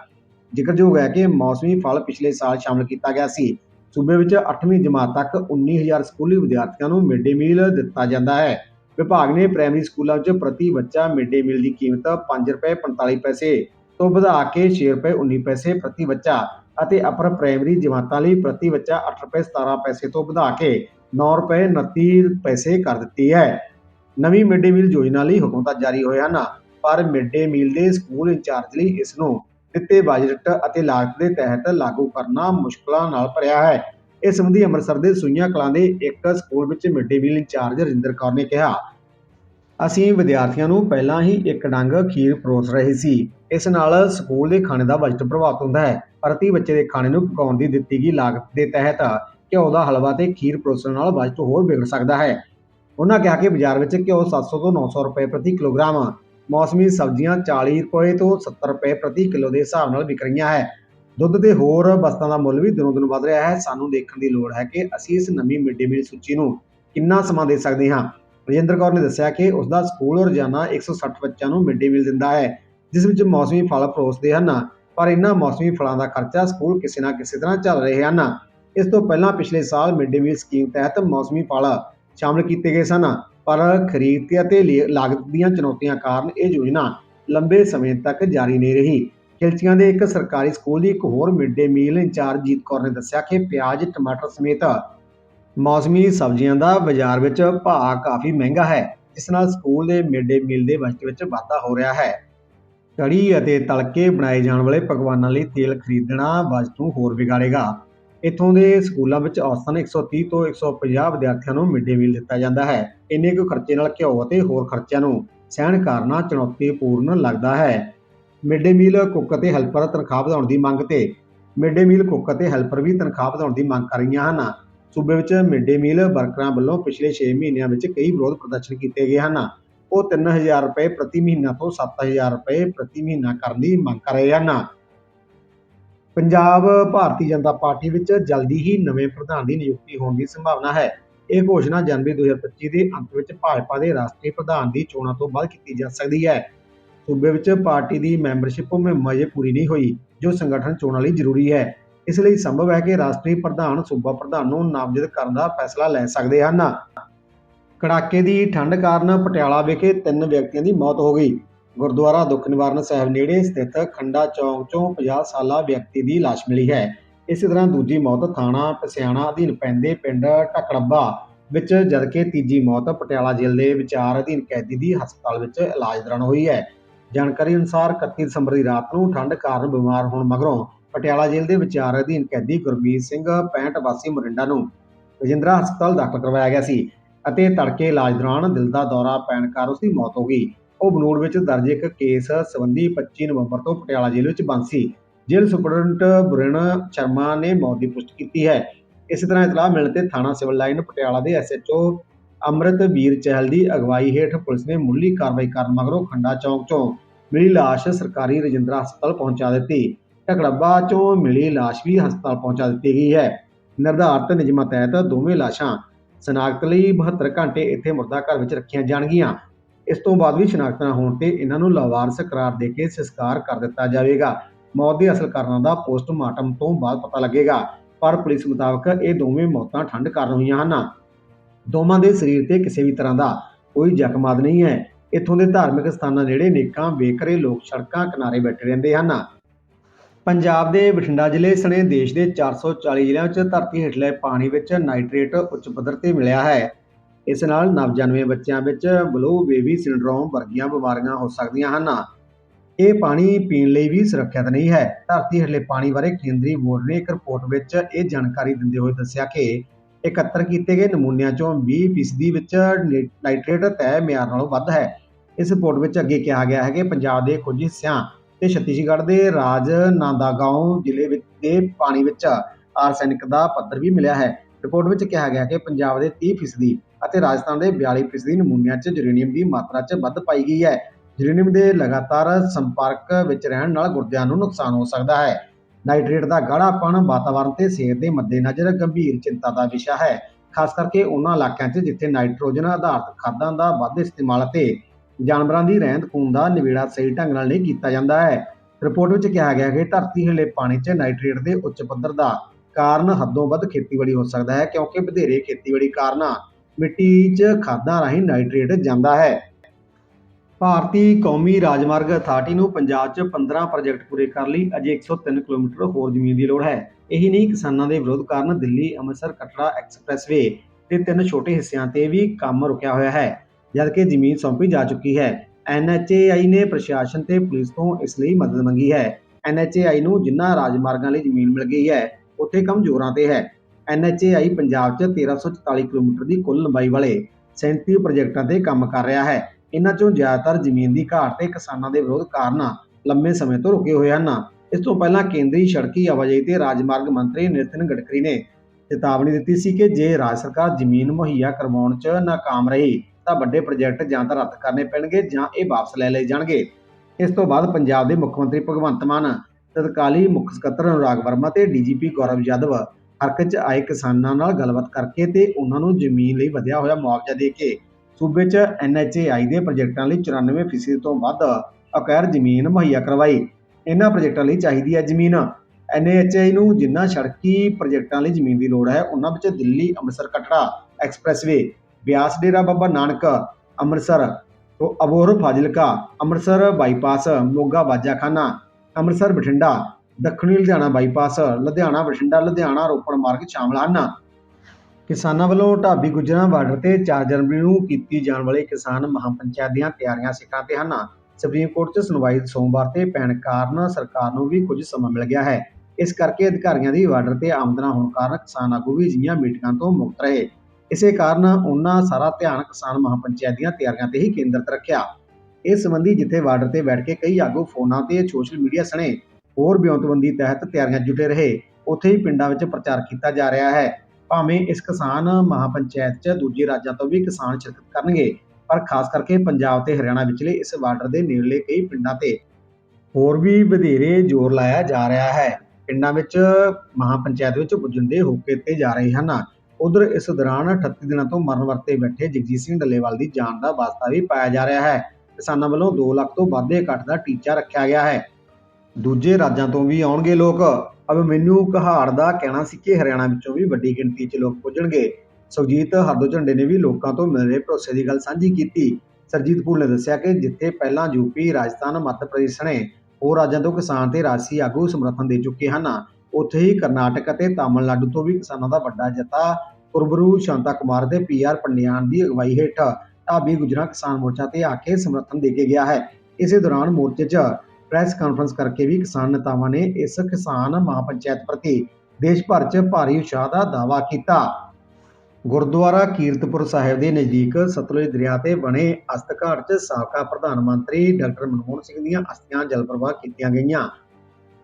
ਜ਼ਿਕਰਯੋਗ ਹੈ ਕਿ ਮੌਸਮੀ ਫਲ ਪਿਛਲੇ ਸਾਲ ਸ਼ਾਮਲ ਕੀਤਾ ਗਿਆ ਸੀ। ਸੂਬੇ ਵਿੱਚ 8ਵੀਂ ਜਮਾਤ ਤੱਕ 19000 ਸਕੂਲੀ ਵਿਦਿਆਰਥੀਆਂ ਨੂੰ ਮਿਡ ਡੇ ਮੀਲ ਦਿੱਤਾ ਜਾਂਦਾ ਹੈ। ਵਿਭਾਗ ਨੇ ਪ੍ਰਾਇਮਰੀ ਸਕੂਲਾਂ ਵਿੱਚ ਪ੍ਰਤੀ ਬੱਚਾ ਮਿਡ ਡੇ ਮੀਲ ਦੀ ਕੀਮਤ 5 ਰੁਪਏ 45 ਪੈਸੇ ਤੋਂ ਵਧਾ ਕੇ 6 ਰੁਪਏ 19 ਪੈਸੇ ਪ੍ਰਤੀ ਬੱਚਾ ਅਤੇ ਅਪਰ ਪ੍ਰਾਇਮਰੀ ਜਮਾਤਾਂ ਲਈ ਪ੍ਰਤੀ ਬੱਚਾ 8 ਰੁਪਏ 17 ਪੈਸੇ ਤੋਂ ਵਧਾ ਕੇ 9 ਰੁਪਏ 29 ਪੈਸੇ ਕਰ ਦਿੱਤੀ ਹੈ। ਨਵੀਂ ਮਿਡ ਡੇ ਮੀਲ ਯੋਜਨਾ ਲਈ ਹੁਕਮ ਤਾਂ ਜਾਰੀ ਹੋਏ ਹਨ, ਪਰ ਮਿਡ ਡੇ ਮੀਲ ਦੇ ਸਕੂਲ ਇੰਚਾਰਜ ਲਈ ਇਸ ਨੂੰ ਦਿੱਤੇ ਬਜਟ ਅਤੇ ਲਾਗਤ ਦੇ ਤਹਿਤ ਲਾਗੂ ਕਰਨਾ ਮੁਸ਼ਕਲਾਂ ਨਾਲ ਭਰਿਆ ਹੈ। ਇਸ ਸੰਬੰਧੀ ਅੰਮ੍ਰਿਤਸਰ ਦੇ ਸੂਈਆਂ ਕਲਾਂ ਦੇ ਇੱਕ ਸਕੂਲ ਵਿੱਚ mid day meal in charge Rajinder Kaur ਨੇ ਕਿਹਾ, ਅਸੀਂ ਵਿਦਿਆਰਥੀਆਂ ਨੂੰ ਪਹਿਲਾਂ ਹੀ ਇੱਕ ਡੰਗ ਖੀਰ ਪਰੋਸ ਰਹੇ ਸੀ। ਇਸ ਨਾਲ ਸਕੂਲ ਦੇ ਖਾਣੇ ਦਾ ਬਜਟ ਪ੍ਰਭਾਵਿਤ ਹੁੰਦਾ ਹੈ। ਪ੍ਰਤੀ ਬੱਚੇ ਦੇ ਖਾਣੇ ਨੂੰ ਪਕਾਉਣ ਦੀ ਦਿੱਤੀ ਗਈ ਲਾਗਤ ਦੇ ਤਹਿਤ ਘਿਓ ਦਾ ਹਲਵਾ ਤੇ ਖੀਰ ਪਰੋਸਣ ਨਾਲ ਬਜਟ ਹੋਰ ਵਿਗੜ ਸਕਦਾ ਹੈ। ਉਹਨਾਂ ਕਿਹਾ ਕਿ ਬਾਜ਼ਾਰ ਵਿੱਚ ਘਿਓ 700 ਤੋਂ 900 ਰੁਪਏ ਪ੍ਰਤੀ ਕਿਲੋਗ੍ਰਾਮ ਮੌਸਮੀ ਸਬਜ਼ੀਆਂ 40 ਰੁਪਏ ਤੋਂ 70 ਰੁਪਏ ਪ੍ਰਤੀ ਕਿਲੋ ਦੇ ਹਿਸਾਬ ਨਾਲ ਵਿਕ ਰਹੀਆਂ ਹੈ। ਦੁੱਧ ਤੇ ਹੋਰ ਵਸਤਾਂ ਦਾ ਮੁੱਲ ਵੀ ਦਿਨੋਂ ਦਿਨ ਵਧ ਰਿਹਾ ਹੈ। ਸਾਨੂੰ ਦੇਖਣ ਦੀ ਲੋੜ ਹੈ ਕਿ ਅਸੀਂ ਇਸ ਨਵੀਂ ਮਿਡ ਡੇ ਮੀਲ ਸੂਚੀ ਨੂੰ ਕਿੰਨਾ ਸਮਾਂ ਦੇ ਸਕਦੇ ਹਾਂ। ਰਜਿੰਦਰ ਕੌਰ ਨੇ ਦੱਸਿਆ ਕਿ ਉਸ ਦਾ ਸਕੂਲ ਰੋਜ਼ਾਨਾ 160 ਬੱਚਿਆਂ ਨੂੰ ਮਿਡ ਡੇ ਮੀਲ ਦਿੰਦਾ ਹੈ, ਜਿਸ ਵਿੱਚ ਮੌਸਮੀ ਫਲ ਪਰੋਸਦੇ ਹਨ। ਪਰ ਇਹਨਾਂ ਮੌਸਮੀ ਫਲਾਂ ਦਾ ਖਰਚਾ ਸਕੂਲ ਕਿਸੇ ਨਾ ਕਿਸੇ ਤਰ੍ਹਾਂ ਚੱਲ ਰਹੇ ਹਨ। ਇਸ ਤੋਂ ਪਹਿਲਾਂ ਪਿਛਲੇ ਸਾਲ ਮਿਡ ਡੇ ਮੀਲ ਸਕੀਮ ਤਹਿਤ ਮੌਸਮੀ ਫਲ ਸ਼ਾਮਲ ਕੀਤੇ ਗਏ ਸਨ। ਪਰ ਖਰੀਦ ਅਤੇ ਲੇ- ਲਾਗਤ ਦੀਆਂ ਚੁਣੌਤੀਆਂ ਕਾਰਨ ਇਹ ਯੋਜਨਾ ਲੰਬੇ ਸਮੇਂ ਤੱਕ ਜਾਰੀ ਨਹੀਂ ਰਹੀ। ਖਿਲਚੀਆਂ ਦੇ ਇੱਕ ਸਰਕਾਰੀ ਸਕੂਲ ਦੀ ਇੱਕ ਹੋਰ mid day meal in charge Jeet Kaur ਨੇ ਦੱਸਿਆ ਕਿ ਪਿਆਜ਼, ਟਮਾਟਰ ਸਮੇਤ ਮੌਸਮੀ ਸਬਜ਼ੀਆਂ ਦਾ ਬਾਜ਼ਾਰ ਵਿੱਚ ਭਾਅ ਕਾਫੀ ਮਹਿੰਗਾ ਹੈ। ਜਿਸ ਨਾਲ ਸਕੂਲ ਦੇ ਮਿਡ ਡੇ ਮੀਲ ਦੇ ਬਜਟ ਵਿੱਚ ਵਾਧਾ ਹੋ ਰਿਹਾ ਹੈ। ਕੜੀ ਅਤੇ ਤਲਕੇ ਬਣਾਏ ਜਾਣ ਵਾਲੇ ਪਕਵਾਨਾਂ ਲਈ ਤੇਲ ਖਰੀਦਣਾ ਬਜਟ ਨੂੰ ਹੋਰ ਵਿਗਾੜੇਗਾ। ਇੱਥੋਂ ਦੇ ਸਕੂਲਾਂ ਵਿੱਚ ਔਸਤਨ 130 ਤੋਂ 150 ਵਿਦਿਆਰਥੀਆਂ ਨੂੰ ਮਿਡ ਡੇ ਮੀਲ ਦਿੱਤਾ ਜਾਂਦਾ ਹੈ। ਇੰਨੇ ਕੁ ਖਰਚੇ ਨਾਲ ਘਿਓ ਅਤੇ ਹੋਰ ਖਰਚਿਆਂ ਨੂੰ ਸਹਿਣ ਕਰਨਾ ਚੁਣੌਤੀਪੂਰਨ ਲੱਗਦਾ ਹੈ। ਮਿਡ ਡੇ ਮੀਲ ਕੁੱਕ ਅਤੇ ਹੈਲਪਰ ਤਨਖਾਹ ਵਧਾਉਣ ਦੀ ਮੰਗ ਤੇ ਮਿਡ ਡੇ ਮੀਲ ਕੁੱਕ ਅਤੇ ਹੈਲਪਰ ਵੀ ਤਨਖਾਹ ਵਧਾਉਣ ਦੀ ਮੰਗ ਕਰ ਰਹੀਆਂ ਹਨ। ਸੂਬੇ ਵਿੱਚ ਮਿਡ ਡੇ ਮੀਲ ਵਰਕਰਾਂ ਵੱਲੋਂ ਪਿਛਲੇ 6 ਮਹੀਨਿਆਂ ਵਿੱਚ ਕਈ ਵਿਰੋਧ ਪ੍ਰਦਰਸ਼ਨ ਕੀਤੇ ਗਏ ਹਨ। ਉਹ 3000 ਰੁਪਏ ਪ੍ਰਤੀ ਮਹੀਨਾ ਤੋਂ 7000 ਰੁਪਏ ਪ੍ਰਤੀ ਮਹੀਨਾ ਕਰਨ ਦੀ ਮੰਗ ਕਰ ਰਹੇ ਹਨ। ਪੰਜਾਬ ਭਾਰਤੀ ਜਨਤਾ ਪਾਰਟੀ ਵਿੱਚ ਜਲਦੀ ਹੀ ਨਵੇਂ ਪ੍ਰਧਾਨ ਦੀ ਨਿਯੁਕਤੀ ਹੋਣ ਦੀ ਸੰਭਾਵਨਾ ਹੈ। ਇਹ ਘੋਸ਼ਣਾ ਜਨਵਰੀ 2025 ਦੇ ਅੰਤ ਵਿੱਚ ਭਾਜਪਾ ਦੇ ਰਾਸ਼ਟਰੀ ਪ੍ਰਧਾਨ ਦੀ ਚੋਣਾਂ ਤੋਂ ਬਾਅਦ ਕੀਤੀ ਜਾ ਸਕਦੀ ਹੈ। ਸੂਬੇ ਵਿੱਚ ਪਾਰਟੀ ਦੀ ਮੈਂਬਰਸ਼ਿਪ ਮੁਹਿੰਮ ਅਜੇ ਪੂਰੀ ਨਹੀਂ ਹੋਈ, ਜੋ ਸੰਗਠਨ ਚੋਣਾਂ ਲਈ ਜ਼ਰੂਰੀ ਹੈ। ਇਸ ਲਈ ਸੰਭਵ ਹੈ ਕਿ ਰਾਸ਼ਟਰੀ ਪ੍ਰਧਾਨ, ਸੂਬਾ ਪ੍ਰਧਾਨ ਨੂੰ ਨਾਮਜ਼ਦ ਕਰਨ ਦਾ ਫੈਸਲਾ ਲੈ ਸਕਦੇ ਹਨ। ਕੜਾਕੇ ਦੀ ਠੰਡ ਕਾਰਨ ਪਟਿਆਲਾ ਵਿਖੇ ਤਿੰਨ ਵਿਅਕਤੀਆਂ ਦੀ ਮੌਤ ਹੋ ਗਈ। ਗੁਰਦੁਆਰਾ ਦੁੱਖ ਨਿਵਾਰਨ ਸਾਹਿਬ ਨੇੜੇ ਸਥਿਤ ਖੰਡਾ ਚੌਂਕ ਚੋਂ 50 ਸਾਲਾ ਵਿਅਕਤੀ ਦੀ ਲਾਸ਼ ਮਿਲੀ ਹੈ। ਇਸੇ ਤਰ੍ਹਾਂ ਦੂਜੀ ਮੌਤ ਥਾਣਾ ਪਸਿਆਣਾ ਅਧੀਨ ਪੈਂਦੇ ਪਿੰਡ ਟਕੜੱਬਾ ਵਿੱਚ, ਜਦਕਿ ਤੀਜੀ ਮੌਤ ਪਟਿਆਲਾ ਜੇਲ੍ਹ ਦੇ ਵਿਚਾਰ ਅਧੀਨ ਕੈਦੀ ਦੀ ਹਸਪਤਾਲ ਵਿੱਚ ਇਲਾਜ ਦੌਰਾਨ ਹੋਈ ਹੈ। ਜਾਣਕਾਰੀ ਅਨੁਸਾਰ 31 ਦਸੰਬਰ ਦੀ ਰਾਤ ਨੂੰ ਠੰਡ ਕਾਰਨ ਬਿਮਾਰ ਹੋਣ ਮਗਰੋਂ ਪਟਿਆਲਾ ਜੇਲ੍ਹ ਦੇ ਵਿਚਾਰ ਅਧੀਨ ਕੈਦੀ ਗੁਰਮੀਤ ਸਿੰਘ 65 ਵਾਸੀ ਮੋਰਿੰਡਾ ਨੂੰ ਰਜਿੰਦਰਾ ਹਸਪਤਾਲ ਦਾਖਲ ਕਰਵਾਇਆ ਗਿਆ ਸੀ ਅਤੇ ਤੜਕੇ ਇਲਾਜ ਦੌਰਾਨ ਦਿਲ ਦਾ ਦੌਰਾ ਪੈਣ ਕਾਰਨ ਉਸ ਦੀ ਮੌਤ ਹੋ ਗਈ। ਉਹ ਬਨੂੜ ਵਿੱਚ ਦਰਜ ਇੱਕ ਕੇਸ ਸੰਬੰਧੀ 25 ਨਵੰਬਰ ਤੋਂ ਪਟਿਆਲਾ ਜੇਲ੍ਹ ਵਿੱਚ ਬੰਦ ਸੀ। ਜੇਲ੍ਹ ਸੁਪਰਡੈਂਟ ਬੁਰਨ ਸ਼ਰਮਾ ਨੇ ਮੌਤ ਦੀ ਪੁਸ਼ਟੀ ਕੀਤੀ ਹੈ। ਇਸੇ ਤਰ੍ਹਾਂ ਇਤਲਾਹ ਮਿਲਣ ਤੇ ਥਾਣਾ ਸਿਵਲ ਲਾਈਨ ਪਟਿਆਲਾ ਦੇ ਐਸਐਚਓ ਅੰਮ੍ਰਿਤਵੀਰ ਚਹਿਲ ਦੀ ਅਗਵਾਈ ਹੇਠ ਪੁਲਿਸ ਨੇ ਮੁੱਢਲੀ ਕਾਰਵਾਈ ਕਰਨ ਮਗਰੋਂ ਖੰਡਾ ਚੌਂਕ ਚੋਂ ਮਿਲੀ ਲਾਸ਼ ਸਰਕਾਰੀ ਰਜਿੰਦਰਾ ਹਸਪਤਾਲ ਪਹੁੰਚਾ ਦਿੱਤੀ। ਢਕੜੱਬਾ ਚੋਂ ਮਿਲੀ ਲਾਸ਼ ਵੀ ਹਸਪਤਾਲ ਪਹੁੰਚਾ ਦਿੱਤੀ ਗਈ ਹੈ। ਨਿਰਧਾਰਤ ਨਿਯਮਾਂ ਤਹਿਤ ਦੋਵੇਂ ਲਾਸ਼ਾਂ ਸ਼ਨਾਖਤ ਲਈ 72 ਘੰਟੇ ਇੱਥੇ ਮੁਰਦਾ ਘਰ ਵਿੱਚ ਰੱਖੀਆਂ ਜਾਣਗੀਆਂ। ਇਸ ਤੋਂ ਬਾਅਦ ਵੀ ਸ਼ਨਾਖਤ ਨਾ ਹੋਣ ਤੇ ਇਹਨਾਂ ਨੂੰ ਲਾਵਾਰਸ ਕਰਾਰ ਦੇ ਕੇ ਸੰਸਕਾਰ ਕਰ ਦਿੱਤਾ ਜਾਵੇਗਾ। ਮੌਤ ਦੇ ਅਸਲ ਕਾਰਨਾਂ ਦਾ ਪੋਸਟਮਾਰਟਮ ਤੋਂ ਬਾਅਦ ਪਤਾ ਲੱਗੇਗਾ, ਪਰ ਪੁਲਿਸ ਮੁਤਾਬਕ ਇਹ ਦੋਵੇਂ ਮੌਤਾਂ ਠੰਡ ਕਾਰਨ ਹੋਈਆਂ ਹਨ। ਦੋਵਾਂ ਦੇ ਸਰੀਰ ਤੇ ਕਿਸੇ ਵੀ ਤਰ੍ਹਾਂ ਦਾ ਕੋਈ ਜ਼ਖਮਾਦ ਨਹੀਂ ਹੈ। ਇੱਥੋਂ ਦੇ ਧਾਰਮਿਕ ਸਥਾਨਾਂ ਨੇੜੇ ਨੇਕਾਂ ਬੇਕਰੇ ਲੋਕ ਸੜਕਾਂ ਕਿਨਾਰੇ ਬੈਠੇ ਰਹਿੰਦੇ ਹਨ। ਪੰਜਾਬ ਦੇ ਬਠਿੰਡਾ ਜ਼ਿਲ੍ਹੇ ਸਣੇ ਦੇਸ਼ ਦੇ 440 ਜ਼ਿਲ੍ਹਿਆਂ ਵਿੱਚ ਧਰਤੀ ਹੇਠਲੇ ਪਾਣੀ ਵਿੱਚ ਨਾਈਟ੍ਰੇਟ ਉੱਚ ਪੱਧਰ ਤੇ ਮਿਲਿਆ ਹੈ। ਇਸ ਨਾਲ ਨਵਜਨਮੇ ਬੱਚਿਆਂ ਵਿੱਚ ਬਲੂ ਬੇਬੀ ਸਿੰਡਰੋਮ ਵਰਗੀਆਂ ਬਿਮਾਰੀਆਂ ਹੋ ਸਕਦੀਆਂ ਹਨ। ਇਹ ਪਾਣੀ ਪੀਣ ਲਈ ਵੀ ਸੁਰੱਖਿਅਤ ਨਹੀਂ ਹੈ। ਧਰਤੀ ਹੇਠਲੇ ਪਾਣੀ ਬਾਰੇ ਕੇਂਦਰੀ ਬੋਰਡ ਨੇ ਇੱਕ ਰਿਪੋਰਟ ਵਿੱਚ ਇਹ ਜਾਣਕਾਰੀ ਦਿੰਦੇ ਹੋਏ ਦੱਸਿਆ ਕਿ ਇਕੱਤਰ ਕੀਤੇ ਗਏ ਨਮੂਨਿਆਂ ਚੋਂ 20% ਵਿੱਚ ਨੀ- ਨਾਈਟ੍ਰੇਟ ਤੈਅ ਮਿਆਰ ਨਾਲੋਂ ਵੱਧ ਹੈ। ਇਸ ਰਿਪੋਰਟ ਵਿੱਚ ਅੱਗੇ ਕਿਹਾ ਗਿਆ ਹੈ ਕਿ ਪੰਜਾਬ ਦੇ ਕੁਝ ਹਿੱਸਿਆਂ ਤੇ ਛੱਤੀਸਗੜ੍ਹ ਦੇ ਰਾਜ ਨਾਂਦਾਗਾਉਂ ਜ਼ਿਲ੍ਹੇ ਵਿੱਚ ਦੇ ਪਾਣੀ ਵਿੱਚ ਆਰਸੈਨਿਕ ਦਾ ਪੱਧਰ ਵੀ ਮਿਲਿਆ ਹੈ। ਰਿਪੋਰਟ ਵਿੱਚ ਕਿਹਾ ਗਿਆ ਕਿ ਪੰਜਾਬ ਦੇ 30% ਅਤੇ ਰਾਜਸਥਾਨ ਦੇ 42% ਨਮੂਨਿਆਂ 'ਚ ਯੂਰੇਨੀਅਮ ਦੀ ਮਾਤਰਾ 'ਚ ਵੱਧ ਪਾਈ ਗਈ ਹੈ। ਯੂਰੇਨੀਅਮ ਦੇ ਲਗਾਤਾਰ ਸੰਪਰਕ ਵਿੱਚ ਰਹਿਣ ਨਾਲ ਗੁਰਦਿਆਂ ਨੂੰ ਨੁਕਸਾਨ ਹੋ ਸਕਦਾ ਹੈ। ਨਾਈਟ੍ਰੇਟ ਦਾ ਗਾੜਾਪਣ ਵਾਤਾਵਰਣ ਤੇ ਸਿਹਤ ਦੇ ਮੱਦੇਨਜ਼ਰ ਗੰਭੀਰ ਚਿੰਤਾ ਦਾ ਵਿਸ਼ਾ ਹੈ। ਖਾਸ ਕਰਕੇ ਉਹਨਾਂ ਇਲਾਕਿਆਂ 'ਚ ਜਿੱਥੇ ਨਾਈਟ੍ਰੋਜਨ ਆਧਾਰਿਤ ਖਾਦਾਂ ਦਾ ਵੱਧ ਇਸਤੇਮਾਲ ਅਤੇ ਜਾਨਵਰਾਂ ਦੀ ਰਹਿੰਦ ਖੂੰਹਦ ਦਾ ਨਿਵੇੜਾ ਸਹੀ ਢੰਗ ਨਾਲ ਨਹੀਂ ਕੀਤਾ ਜਾਂਦਾ ਹੈ। ਰਿਪੋਰਟ ਵਿੱਚ ਕਿਹਾ ਗਿਆ ਕਿ ਧਰਤੀ ਹੇਲੇ ਪਾਣੀ 'ਚ ਨਾਈਟ੍ਰੇਟ ਦੇ ਉੱਚ ਪੱਧਰ ਦਾ ਕਾਰਨ ਹੱਦੋਂ ਵੱਧ ਖੇਤੀਬਾੜੀ ਹੋ ਸਕਦਾ ਹੈ, ਕਿਉਂਕਿ ਵਧੇਰੇ ਖੇਤੀਬਾੜੀ ਕਾਰਨ ਮਿੱਟੀ 'ਚ ਖਾਦਾਂ ਰਾਹੀਂ ਨਾਈਟ੍ਰੇਟ ਜਾਂਦਾ ਹੈ। ਭਾਰਤੀ ਕੌਮੀ ਰਾਜਮਾਰਗ ਅਥਾਰਟੀ ਨੂੰ ਪੰਜਾਬ 'ਚ 15 ਪ੍ਰੋਜੈਕਟ ਪੂਰੇ ਕਰਨ ਲਈ ਅਜੇ 103 ਕਿਲੋਮੀਟਰ ਹੋਰ ਜ਼ਮੀਨ ਦੀ ਲੋੜ ਹੈ। ਇਹੀ ਨਹੀਂ, ਕਿਸਾਨਾਂ ਦੇ ਵਿਰੋਧ ਕਾਰਨ ਦਿੱਲੀ, ਅੰਮ੍ਰਿਤਸਰ, ਕਟੜਾ, ਐਕਸਪ੍ਰੈਸਵੇ ਦੇ ਤਿੰਨ ਛੋਟੇ ਹਿੱਸਿਆਂ ਤੇ ਵੀ ਕੰਮ ਰੁਕਿਆ ਹੋਇਆ ਹੈ, ਜਦਕਿ ਜ਼ਮੀਨ ਸੌਂਪੀ ਜਾ ਚੁੱਕੀ ਹੈ। ਐਨਐਚਏਆਈ ਨੇ ਪ੍ਰਸ਼ਾਸਨ ਤੇ ਪੁਲਿਸ ਤੋਂ ਇਸ ਲਈ ਮਦਦ ਮੰਗੀ ਹੈ। ਐਨਐਚਏਆਈ ਨੂੰ ਜਿੰਨਾ ਰਾਜਮਾਰਗਾਂ ਲਈ ਜ਼ਮੀਨ ਮਿਲ ਗਈ ਹੈ, ਉੱਥੇ ਕੰਮ ਜ਼ੋਰਾਂ ਤੇ ਹੈ। ਐਨਐਚਏਆਈ ਪੰਜਾਬ 'ਚ 1344 ਕਿਲੋਮੀਟਰ ਦੀ ਕੁੱਲ ਲੰਬਾਈ ਵਾਲੇ 37 ਪ੍ਰੋਜੈਕਟਾਂ ਤੇ ਕੰਮ ਕਰ ਰਿਹਾ ਹੈ। ਇਹਨਾਂ 'ਚੋਂ ਜ਼ਿਆਦਾਤਰ ਜ਼ਮੀਨ ਦੀ ਘਾਟ ਤੇ ਕਿਸਾਨਾਂ ਦੇ ਵਿਰੋਧ ਕਾਰਨ ਲੰਮੇ ਸਮੇਂ ਤੋਂ ਰੁਕੇ ਹੋਏ ਹਨ। ਇਸ ਤੋਂ ਪਹਿਲਾਂ ਕੇਂਦਰੀ ਸੜਕੀ ਆਵਾਜਾਈ ਤੇ ਰਾਜਮਾਰਗ ਮੰਤਰੀ ਨਿਤਿਨ ਗਡਕਰੀ ਨੇ ਚੇਤਾਵਨੀ ਦਿੱਤੀ ਸੀ ਕਿ ਜੇ ਰਾਜ ਸਰਕਾਰ ਜ਼ਮੀਨ ਮੁਹੱਈਆ ਕਰਵਾਉਣ 'ਚ ਨਾਕਾਮ ਰਹੀ, ਤਾਂ ਵੱਡੇ ਪ੍ਰੋਜੈਕਟ ਜਾਂ ਤਾਂ ਰੱਦ ਕਰਨੇ ਪੈਣਗੇ ਜਾਂ ਇਹ ਵਾਪਸ ਲੈ ਲਏ ਜਾਣਗੇ। ਇਸ ਤੋਂ ਬਾਅਦ ਪੰਜਾਬ ਦੇ ਮੁੱਖ ਮੰਤਰੀ ਭਗਵੰਤ ਮਾਨ, ਤਤਕਾਲੀ ਮੁੱਖ ਸਕੱਤਰ ਅਨੁਰਾਗ ਵਰਮਾ ਤੇ ਡੀਜੀਪੀ ਗੌਰਵ ਯਾਦਵ ਹਰਕਤ 'ਚ ਆਏ ਕਿਸਾਨਾਂ ਨਾਲ ਗੱਲਬਾਤ ਕਰਕੇ ਤੇ ਉਹਨਾਂ ਨੂੰ ਜ਼ਮੀਨ ਲਈ ਵਧਿਆ ਹੋਇਆ ਮੁਆਵਜ਼ਾ ਦੇ ਕੇ ਸੂਬੇ 'ਚ ਐਨਐਚਏਆਈ ਦੇ ਪ੍ਰੋਜੈਕਟਾਂ ਲਈ 94% ਤੋਂ ਵੱਧ ਅਕੈਰ ਜ਼ਮੀਨ ਮੁਹੱਈਆ ਕਰਵਾਈ। ਇਹਨਾਂ ਪ੍ਰੋਜੈਕਟਾਂ ਲਈ ਚਾਹੀਦੀ ਹੈ ਜ਼ਮੀਨ। ਐਨਐਚਏਆਈ ਨੂੰ ਜਿੰਨਾ ਸੜਕੀ ਪ੍ਰੋਜੈਕਟਾਂ ਲਈ ਜ਼ਮੀਨ ਦੀ ਲੋੜ ਹੈ, ਉਹਨਾਂ ਵਿੱਚ ਦਿੱਲੀ, ਅੰਮ੍ਰਿਤਸਰ, ਕਟੜਾ, ਐਕਸਪ੍ਰੈਸਵੇ, ਬਿਆਸ ਡੇਰਾ ਬਾਬਾ ਨਾਨਕ, ਅੰਮ੍ਰਿਤਸਰ, ਅਬੋਹਰ ਫਾਜ਼ਿਲਕਾ, ਅੰਮ੍ਰਿਤਸਰ ਬਾਈਪਾਸ, ਮੋਗਾ ਬਾਜਾਖਾਨਾ, ਅੰਮ੍ਰਿਤਸਰ ਬਠਿੰਡਾ ਦੱਖਣੀ ਲੁਧਿਆਣਾ ਬਾਈਪਾਸ, ਲੁਧਿਆਣਾ ਬਠਿੰਡਾ, ਲੁਧਿਆਣਾ ਰੋਪੜ ਮਾਰਗ ਸ਼ਾਮਲ ਹਨ ਕਿਸਾਨਾਂ ਵੱਲੋਂ ਢਾਬੀ ਗੁੱਜਰਾਂ ਬਾਰਡਰ ਤੇ 4 ਜਨਵਰੀ ਨੂੰ ਕੀਤੀ ਜਾਣ ਵਾਲੀ ਕਿਸਾਨ ਮਹਾਪੰਚਾਇਤ ਦੀਆਂ ਤਿਆਰੀਆਂ ਸਿਖਰਾਂ ਤੇ ਹਨ। ਸੁਪਰੀਮ ਕੋਰਟ 'ਚ ਸੁਣਵਾਈ ਸੋਮਵਾਰ ਤੇ ਪੈਣ ਕਾਰਨ ਸਰਕਾਰ ਨੂੰ ਵੀ ਕੁਝ ਸਮਾਂ ਮਿਲ ਗਿਆ ਹੈ। ਇਸ ਕਰਕੇ ਅਧਿਕਾਰੀਆਂ ਦੀ ਬਾਰਡਰ ਤੇ ਆਮਦਨਾ ਹੋਣ ਕਾਰਨ ਕਿਸਾਨ ਆਗੂ ਵੀ ਅਜਿਹੀਆਂ ਮੀਟਿੰਗਾਂ ਤੋਂ ਮੁਕਤ ਰਹੇ। ਇਸੇ ਕਾਰਨ ਉਹਨਾਂ ਸਾਰਾ ਧਿਆਨ ਕਿਸਾਨ ਮਹਾਪੰਚਾਇਤ ਦੀਆਂ ਤਿਆਰੀਆਂ ਤੇ ਹੀ ਕੇਂਦਰਿਤ ਰੱਖਿਆ। ਇਸ ਸੰਬੰਧੀ ਜਿੱਥੇ ਬਾਰਡਰ ਤੇ ਬੈਠ ਕੇ ਕਈ ਆਗੂ ਫੋਨਾਂ ਤੇ ਸੋਸ਼ਲ ਮੀਡੀਆ ਸਣੇ ਹੋਰ ਬਿਉਂਤਬੰਦੀ ਤਹਿਤ ਤਿਆਰੀਆਂ ਜੁਟੇ ਰਹੇ। ਉੱਥੇ ਹੀ ਪਿੰਡਾਂ ਵਿੱਚ ਪ੍ਰਚਾਰ ਕੀਤਾ ਜਾ ਰਿਹਾ ਹੈ। ਭਾਵੇਂ ਇਸ ਕਿਸਾਨ ਮਹਾਪੰਚਾਇਤ 'ਚ ਦੂਜੇ ਰਾਜਾਂ ਤੋਂ ਵੀ ਕਿਸਾਨ ਸ਼ਿਰਕਤ ਕਰਨਗੇ, ਪਰ ਖਾਸ ਕਰਕੇ ਪੰਜਾਬ ਤੇ ਹਰਿਆਣਾ ਵਿਚਲੇ ਇਸ ਬਾਰਡਰ ਦੇ ਨੇੜਲੇ ਕਈ ਪਿੰਡਾਂ ਤੇ ਹੋਰ ਵੀ ਵਧੇਰੇ ਜ਼ੋਰ ਲਾਇਆ ਜਾ ਰਿਹਾ ਹੈ। ਪਿੰਡਾਂ ਵਿੱਚ ਮਹਾਪੰਚਾਇਤ ਵਿੱਚ ਪੁੱਜਣ ਦੇ ਹੋਕੇ ਤੇ ਜਾ ਰਹੇ ਹਨ। ਉਧਰ ਇਸ ਦੌਰਾਨ 38 ਦਿਨਾਂ ਤੋਂ ਮਰਨ ਵਰਤੇ ਬੈਠੇ ਜਗਜੀਤ ਸਿੰਘ ਡੱਲੇਵਾਲ ਦੀ ਜਾਨ ਦਾ ਵਾਸਤਾ ਵੀ ਪਾਇਆ ਜਾ ਰਿਹਾ ਹੈ। ਕਿਸਾਨਾਂ ਵੱਲੋਂ 2 ਲੱਖ ਤੋਂ ਵੱਧ ਇਕੱਠ ਦਾ ਟੀਚਾ ਰੱਖਿਆ ਗਿਆ ਹੈ। ਦੂਜੇ ਰਾਜਾਂ ਤੋਂ ਵੀ ਆਉਣਗੇ ਲੋਕ। ਅਬ ਮੈਨੂੰ ਕਹਾੜ ਦਾ ਕਹਿਣਾ ਸੀ ਕਿ ਹਰਿਆਣਾ ਵਿੱਚੋਂ ਵੀ ਵੱਡੀ ਗਿਣਤੀ 'ਚ ਲੋਕ ਪੁੱਜਣਗੇ। ਸੁਖਜੀਤ ਹਰਦੋ ਝੰਡੇ ਨੇ ਵੀ ਲੋਕਾਂ ਤੋਂ ਮਿਲ ਰਹੇ ਭਰੋਸੇ ਦੀ ਗੱਲ ਸਾਂਝੀ ਕੀਤੀ। ਸਰਜੀਤ ਪੂਲ ਨੇ ਦੱਸਿਆ ਕਿ ਜਿੱਥੇ ਪਹਿਲਾਂ ਯੂਪੀ ਰਾਜਸਥਾਨ, ਮੱਧ ਪ੍ਰਦੇਸ਼ ਸਣੇ, ਹੋਰ ਰਾਜਾਂ ਤੋਂ ਕਿਸਾਨ ਤੇ ਰਾਜਸੀ ਆਗੂ ਸਮਰਥਨ ਦੇ ਚੁੱਕੇ ਹਨ। ਉੱਥੇ ਹੀ ਕਰਨਾਟਕ ਅਤੇ ਤਾਮਿਲਨਾਡੂ ਤੋਂ ਵੀ ਕਿਸਾਨਾਂ ਦਾ ਵੱਡਾ ਜਥਾ ਪੁਰਬਰੂ ਸ਼ਾਂਤਾ ਕੁਮਾਰ ਦੇ ਪੀਆਰ ਪੰਡਿਆਨ ਦੀ ਅਗਵਾਈ ਹੇਠ ਢਾਬੀ ਗੁਜਰਾ ਕਿਸਾਨ ਮੋਰਚਾ ਤੇ ਆ ਕੇ ਸਮਰਥਨ ਦੇ ਕੇ ਗਿਆ ਹੈ। ਇਸੇ ਦੌਰਾਨ ਮੋਰਚੇ 'ਚ ਪ੍ਰੈਸ ਕਾਨਫਰੰਸ ਕਰਕੇ ਵੀ ਕਿਸਾਨ ਨੇਤਾਵਾਂ ਨੇ ਇਸ ਕਿਸਾਨ ਮਹਾਪੰਚਾਇਤ ਪ੍ਰਤੀ ਦੇਸ਼ ਭਰ 'ਚ ਭਾਰੀ ਉਤਸ਼ਾਹ ਦਾ ਦਾਅਵਾ ਕੀਤਾ। ਗੁਰਦੁਆਰਾ ਕੀਰਤਪੁਰ ਸਾਹਿਬ ਦੇ ਨਜ਼ਦੀਕ ਸਤਲੁਜ ਦਰਿਆ ਤੇ ਬਣੇ ਅਸਤਘਾਟ 'ਚ ਸਾਬਕਾ ਪ੍ਰਧਾਨ ਮੰਤਰੀ ਡਾਕਟਰ ਮਨਮੋਹਨ ਸਿੰਘ ਦੀਆਂ ਅਸਥੀਆਂ ਜਲ ਪ੍ਰਵਾਹ ਕੀਤੀਆਂ ਗਈਆਂ।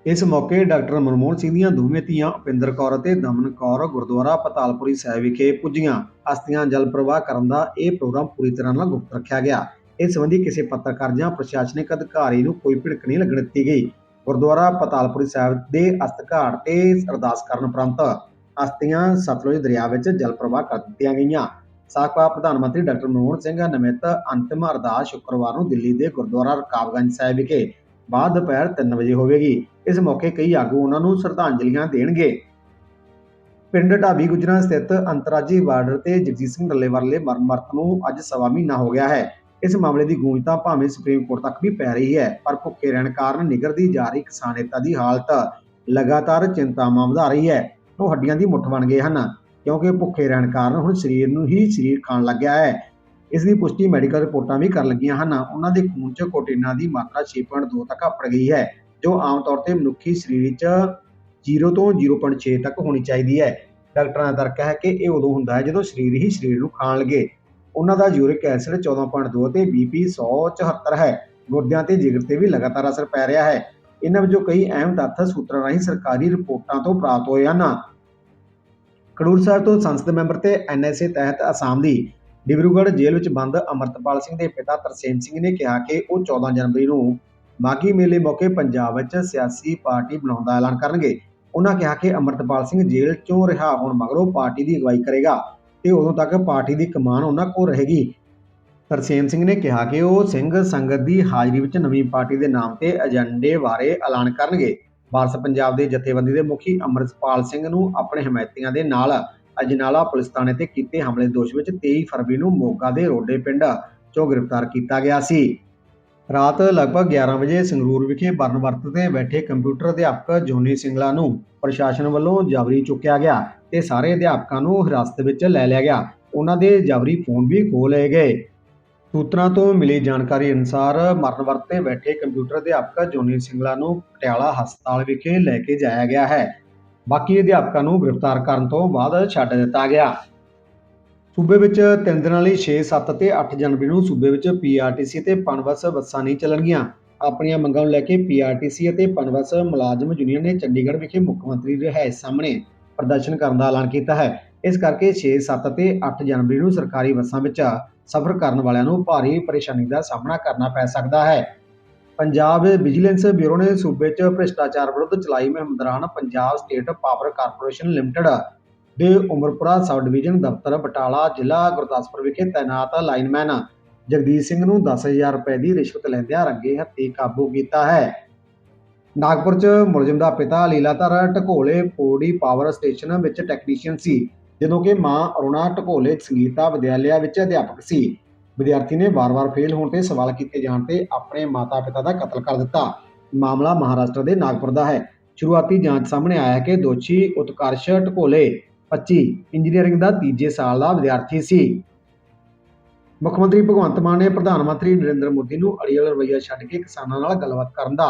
ਇਸ ਮੌਕੇ ਡਾਕਟਰ ਮਨਮੋਹਨ ਸਿੰਘ ਦੀਆਂ ਦੋਵੇਂ ਧੀਆਂ ਉਪਿੰਦਰ ਕੌਰ ਅਤੇ ਦਮਨ ਕੌਰ ਗੁਰਦੁਆਰਾ ਪਤਾਲਪੁਰੀ ਸਾਹਿਬ ਵਿਖੇ ਪੁੱਜੀਆਂ। ਅਸਥੀਆਂ ਜਲ ਪ੍ਰਵਾਹ ਕਰਨ ਦਾ ਇਹ ਪ੍ਰੋਗਰਾਮ ਪੂਰੀ ਤਰ੍ਹਾਂ ਨਾਲ ਗੁਪਤ ਰੱਖਿਆ ਗਿਆ। ਇਸ ਸੰਬੰਧੀ ਕਿਸੇ ਪੱਤਰਕਾਰ ਜਾਂ ਪ੍ਰਸ਼ਾਸਨਿਕ ਅਧਿਕਾਰੀ ਨੂੰ ਕੋਈ ਭਿੜਕ ਨਹੀਂ ਲੱਗਣ ਦਿੱਤੀ ਗਈ। ਗੁਰਦੁਆਰਾ ਪਤਾਲਪੁਰੀ ਸਾਹਿਬ ਦੇ ਅਸਤਘਾਟ ਤੇ ਅਰਦਾਸ ਕਰਨ ਉਪਰੰਤ ਅਸਥੀਆਂ ਸਤਲੁਜ ਦਰਿਆ ਵਿੱਚ ਜਲ ਪ੍ਰਵਾਹ ਕਰ ਦਿੱਤੀਆਂ ਗਈਆਂ। ਸਾਬਕਾ ਪ੍ਰਧਾਨ ਮੰਤਰੀ ਡਾਕਟਰ ਮਨਮੋਹਨ ਸਿੰਘ ਨਿਮਿਤ ਅੰਤਿਮ ਅਰਦਾਸ ਸ਼ੁੱਕਰਵਾਰ ਨੂੰ ਦਿੱਲੀ ਦੇ ਗੁਰਦੁਆਰਾ ਰਕਾਬਗੰਜ ਸਾਹਿਬ ਵਿਖੇ ਬਾਅਦ ਦੁਪਹਿਰ 3 ਵਜੇ ਹੋਵੇਗੀ। ਇਸ ਮੌਕੇ ਕਈ ਆਗੂ ਉਹਨਾਂ ਨੂੰ ਸ਼ਰਧਾਂਜਲੀਆਂ ਦੇਣਗੇ। ਪਿੰਡ ਢਾਬੀ ਗੁਜਰਾਂ ਸਥਿਤ ਅੰਤਰਰਾਜੀ ਬਾਰਡਰ ਤੇ ਜਗਜੀਤ ਸਿੰਘ ਡੱਲੇਵਾਲੇ ਮਰਨ ਮਰਤ ਨੂੰ ਅੱਜ ਸਵਾ ਮਹੀਨਾ ਹੋ ਗਿਆ ਹੈ। ਇਸ ਮਾਮਲੇ ਦੀ ਗੂੰਜ ਤਾਂ ਭਾਵੇਂ ਸੁਪਰੀਮ ਕੋਰਟ ਤੱਕ ਵੀ ਪੈ ਰਹੀ ਹੈ, ਪਰ ਭੁੱਖੇ ਰਹਿਣ ਕਾਰਨ ਨਿਗਰਦੀ ਜਾ ਰਹੀ ਕਿਸਾਨ ਦੀ ਹਾਲਤ ਲਗਾਤਾਰ ਚਿੰਤਾਵਾਂ ਵਧਾ ਰਹੀ ਹੈ। ਉਹ ਹੱਡੀਆਂ ਦੀ ਮੁੱਠ ਬਣ ਗਏ ਹਨ, ਕਿਉਂਕਿ ਭੁੱਖੇ ਰਹਿਣ ਕਾਰਨ ਹੁਣ ਸਰੀਰ ਨੂੰ ਹੀ ਸਰੀਰ ਖਾਣ ਲੱਗਿਆ ਹੈ। ਇਸ ਦੀ ਪੁਸ਼ਟੀ ਮੈਡੀਕਲ ਰਿਪੋਰਟਾਂ ਵੀ ਕਰ ਲੱਗੀਆਂ ਹਨ। ਉਹਨਾਂ ਦੇ ਖੂਨ 'ਚ ਕੋਟੀਨਾ ਦੀ ਮਾਤਰਾ 6.2 ਤੱਕ ਆਪੜ ਗਈ ਹੈ, ਜੋ ਆਮ ਤੌਰ ਤੇ ਮਨੁੱਖੀ ਸਰੀਰ 'ਚ 0 ਤੋਂ 0.6 ਤੱਕ ਹੋਣੀ ਚਾਹੀਦੀ ਹੈ। ਡਾਕਟਰਾਂ ਦਾ ਤਰਕ ਹੈ ਕਿ ਇਹ ਉਦੋਂ ਹੁੰਦਾ ਹੈ ਜਦੋਂ ਸਰੀਰ ਹੀ ਸਰੀਰ ਨੂੰ ਖਾਣ ਲੱਗੇ। ਉਹਨਾਂ ਦਾ ਯੂਰਿਕ ਐਸਿਡ 14.2 ਤੇ ਬੀਪੀ 174 ਹੈ। ਗੁਰਦਿਆਂ ਤੇ ਜਿਗਰ ਤੇ ਵੀ ਲਗਾਤਾਰ ਅਸਰ ਪੈ ਰਿਹਾ ਹੈ। ਇਹਨਾਂ ਵਿੱਚੋਂ ਕਈ ਅਹਿਮ ਤੱਥ ਸੂਤਰਾਂ ਰਾਹੀਂ ਸਰਕਾਰੀ ਰਿਪੋਰਟਾਂ ਤੋਂ ਪ੍ਰਾਪਤ ਹੋਏ ਹਨ। ਖਡੂਰ ਸਾਹਿਬ ਤੋਂ ਸੰਸਦ ਮੈਂਬਰ ਤੇ ਐਨਐਸਏ ਤਹਿਤ ਅਸਾਮ ਦੀ ਡਿਬਰੂਗੜ੍ਹ ਜੇਲ੍ਹ ਵਿੱਚ ਬੰਦ ਅਮਰਤਪਾਲ ਸਿੰਘ ਦੇ ਪਿਤਾ ਤਰਸੇਮ ਸਿੰਘ ਨੇ ਕਿਹਾ ਕਿ ਉਹ 14 ਜਨਵਰੀ ਨੂੰ ਮਾਘੀ ਮੇਲੇ ਮੌਕੇ ਪੰਜਾਬ ਵਿੱਚ ਸਿਆਸੀ ਪਾਰਟੀ ਬਣਾਉਣ ਦਾ ਐਲਾਨ ਕਰਨਗੇ। ਉਹਨਾਂ ਕਿਹਾ ਕਿ ਅਮਰਤਪਾਲ ਸਿੰਘ ਜੇਲ੍ਹ ਚੋਂ ਰਿਹਾ ਹੋਣ ਮਗਰੋਂ ਪਾਰਟੀ ਦੀ ਅਗਵਾਈ ਕਰੇਗਾ। ਤੇ ਉਦੋਂ ਤੱਕ ਪਾਰਟੀ ਦੀ ਕਮਾਨ ਉਹਨਾਂ ਕੋਲ ਰਹੇਗੀ। ਤਰਸੇਮ ਸਿੰਘ ਨੇ ਕਿਹਾ ਕਿ ਉਹ ਸਿੰਘ ਸੰਗਤ ਦੀ ਹਾਜ਼ਰੀ ਵਿੱਚ ਨਵੀਂ ਪਾਰਟੀ ਦੇ ਨਾਮ ਤੇ ਏਜੰਡੇ ਬਾਰੇ ਐਲਾਨ ਕਰਨਗੇ। ਵਾਰਸ ਪੰਜਾਬ ਦੇ ਜਥੇਬੰਦੀ ਦੇ ਮੁਖੀ ਅਮਰਤਪਾਲ ਸਿੰਘ ਨੂੰ ਆਪਣੇ ਹਮਾਇਤੀਆਂ ਦੇ ਨਾਲ ਅਜਨਾਲਾ ਪੁਲਿਸ ਥਾਣੇ ਤੇ ਕੀਤੇ ਹਮਲੇ ਦੋਸ਼ ਵਿੱਚ 23 ਫਰਵਰੀ ਨੂੰ ਮੋਗਾ ਦੇ ਰੋਡੇ ਪਿੰਡ ਚੋਂ ਗ੍ਰਿਫਤਾਰ ਕੀਤਾ ਗਿਆ ਸੀ। ਰਾਤ ਲਗਭਗ 11 ਵਜੇ ਸੰਗਰੂਰ ਵਿਖੇ ਬਰਨ ਵਰਤ ਤੇ ਬੈਠੇ ਕੰਪਿਊਟਰ ਅਧਿਆਪਕ ਜੋਨੀ ਸਿੰਗਲਾ ਨੂੰ ਪ੍ਰਸ਼ਾਸਨ ਵੱਲੋਂ ਜਬਰੀ ਚੁੱਕਿਆ ਗਿਆ ਤੇ ਸਾਰੇ ਅਧਿਆਪਕਾਂ ਨੂੰ ਹਿਰਾਸਤ ਵਿੱਚ ਲੈ ਲਿਆ ਗਿਆ। ਉਹਨਾਂ ਦੇ ਜਬਰੀ ਫੋਨ ਵੀ ਖੋਹ ਲਏ ਗਏ। ਸੂਤਰਾਂ ਤੋਂ ਮਿਲੀ ਜਾਣਕਾਰੀ ਅਨੁਸਾਰ ਮਰਨ ਵਰਤ ਤੇ ਬੈਠੇ ਕੰਪਿਊਟਰ ਅਧਿਆਪਕ ਜੋਨੀ ਸਿੰਗਲਾ ਨੂੰ ਪਟਿਆਲਾ ਹਸਪਤਾਲ ਵਿਖੇ ਲੈ ਕੇ ਜਾਇਆ ਗਿਆ ਹੈ। ਬਾਕੀ ਅਧਿਆਪਕਾਂ ਨੂੰ ਗ੍ਰਿਫਤਾਰ ਕਰਨ ਤੋਂ ਬਾਅਦ ਛੱਡ ਦਿੱਤਾ ਗਿਆ। ਸੂਬੇ ਵਿੱਚ ਤਿੰਨ ਦਿਨਾਂ ਲਈ 6, 7 ਅਤੇ 8 ਜਨਵਰੀ ਨੂੰ ਸੂਬੇ ਵਿੱਚ ਪੀਆਰਟੀਸੀ ਅਤੇ ਪਨਬਸ ਬੱਸਾਂ ਨਹੀਂ ਚੱਲਣਗੀਆਂ। ਆਪਣੀਆਂ ਮੰਗਾਂ ਨੂੰ ਲੈ ਕੇ ਪੀਆਰਟੀਸੀ ਅਤੇ ਪਨਬਸ ਮੁਲਾਜ਼ਮ ਯੂਨੀਅਨ ਨੇ ਚੰਡੀਗੜ੍ਹ ਵਿਖੇ ਮੁੱਖ ਮੰਤਰੀ ਰਿਹਾਇਸ਼ ਸਾਹਮਣੇ ਪ੍ਰਦਰਸ਼ਨ ਕਰਨ ਦਾ ਐਲਾਨ ਕੀਤਾ ਹੈ। ਇਸ ਕਰਕੇ 6, 7 ਅਤੇ 8 ਜਨਵਰੀ ਨੂੰ ਸਰਕਾਰੀ ਬੱਸਾਂ ਵਿੱਚ ਸਫ਼ਰ ਕਰਨ ਵਾਲਿਆਂ ਨੂੰ ਭਾਰੀ ਪਰੇਸ਼ਾਨੀ ਦਾ ਸਾਹਮਣਾ ਕਰਨਾ ਪੈ ਸਕਦਾ ਹੈ। ਪੰਜਾਬ ਵਿਜੀਲੈਂਸ ਬਿਊਰੋ ਨੇ ਸੂਬੇ 'ਚ ਭ੍ਰਿਸ਼ਟਾਚਾਰ ਵਿਰੁੱਧ ਚਲਾਈ ਮੁਹਿੰਮ ਦੌਰਾਨ Punjab state power corporation limited ਦੇ ਉਮਰਪੁਰਾ ਸਬ ਡਿਵੀਜ਼ਨ ਦਫ਼ਤਰ ਬਟਾਲਾ ਜ਼ਿਲ੍ਹਾ ਗੁਰਦਾਸਪੁਰ ਵਿਖੇ ਤਾਇਨਾਤ ਲਾਈਨਮੈਨ ਜਗਦੀਸ਼ ਸਿੰਘ ਨੂੰ 10000 ਰੁਪਏ ਦੀ ਰਿਸ਼ਵਤ ਲੈਂਦਿਆਂ ਰੰਗੇ ਹੱਥੀਂ ਕਾਬੂ ਕੀਤਾ ਹੈ। ਨਾਗਪੁਰ 'ਚ ਮੁਲਜ਼ਮ ਦਾ ਪਿਤਾ ਲੀਲਾਧਰ ਢਕੋਲੇ ਪੋੜੀ ਪਾਵਰ ਸਟੇਸ਼ਨ ਵਿੱਚ ਟੈਕਨੀਸ਼ੀਅਨ ਸੀ, ਜਦੋਂ ਕਿ ਮਾਂ ਅਰੁਣਾ ਢਕੋਲੇ ਸੰਗੀਤਾ ਵਿਦਿਆਲਿਆ ਵਿੱਚ ਅਧਿਆਪਕ ਸੀ। ਵਿਦਿਆਰਥੀ ਨੇ ਵਾਰ-ਵਾਰ ਫੇਲ ਹੋਣ ਤੇ ਸਵਾਲ ਕੀਤੇ ਜਾਣ ਤੇ ਆਪਣੇ ਮਾਤਾ-ਪਿਤਾ ਦਾ ਕਤਲ ਕਰ ਦਿੱਤਾ। ਮਾਮਲਾ ਮਹਾਰਾਸ਼ਟਰ ਦੇ ਨਾਗਪੁਰ ਦਾ ਹੈ। ਸ਼ੁਰੂਆਤੀ ਜਾਂਚ ਸਾਹਮਣੇ ਆਇਆ ਕਿ ਦੋਸ਼ੀ ਉਤਕਰਸ਼ ਢਕੋਲੇ 25 ਇੰਜੀਨੀਅਰਿੰਗ ਦਾ ਤੀਜੇ ਸਾਲ ਦਾ ਵਿਦਿਆਰਥੀ ਸੀ। ਮੁੱਖ ਮੰਤਰੀ ਭਗਵੰਤ ਮਾਨ ਨੇ ਪ੍ਰਧਾਨ ਮੰਤਰੀ ਨਰਿੰਦਰ ਮੋਦੀ ਨੂੰ ਅੜੀਅਲ ਰਵੱਈਆ ਛੱਡ ਕੇ ਕਿਸਾਨਾਂ ਨਾਲ ਗੱਲਬਾਤ ਕਰਨ ਦਾ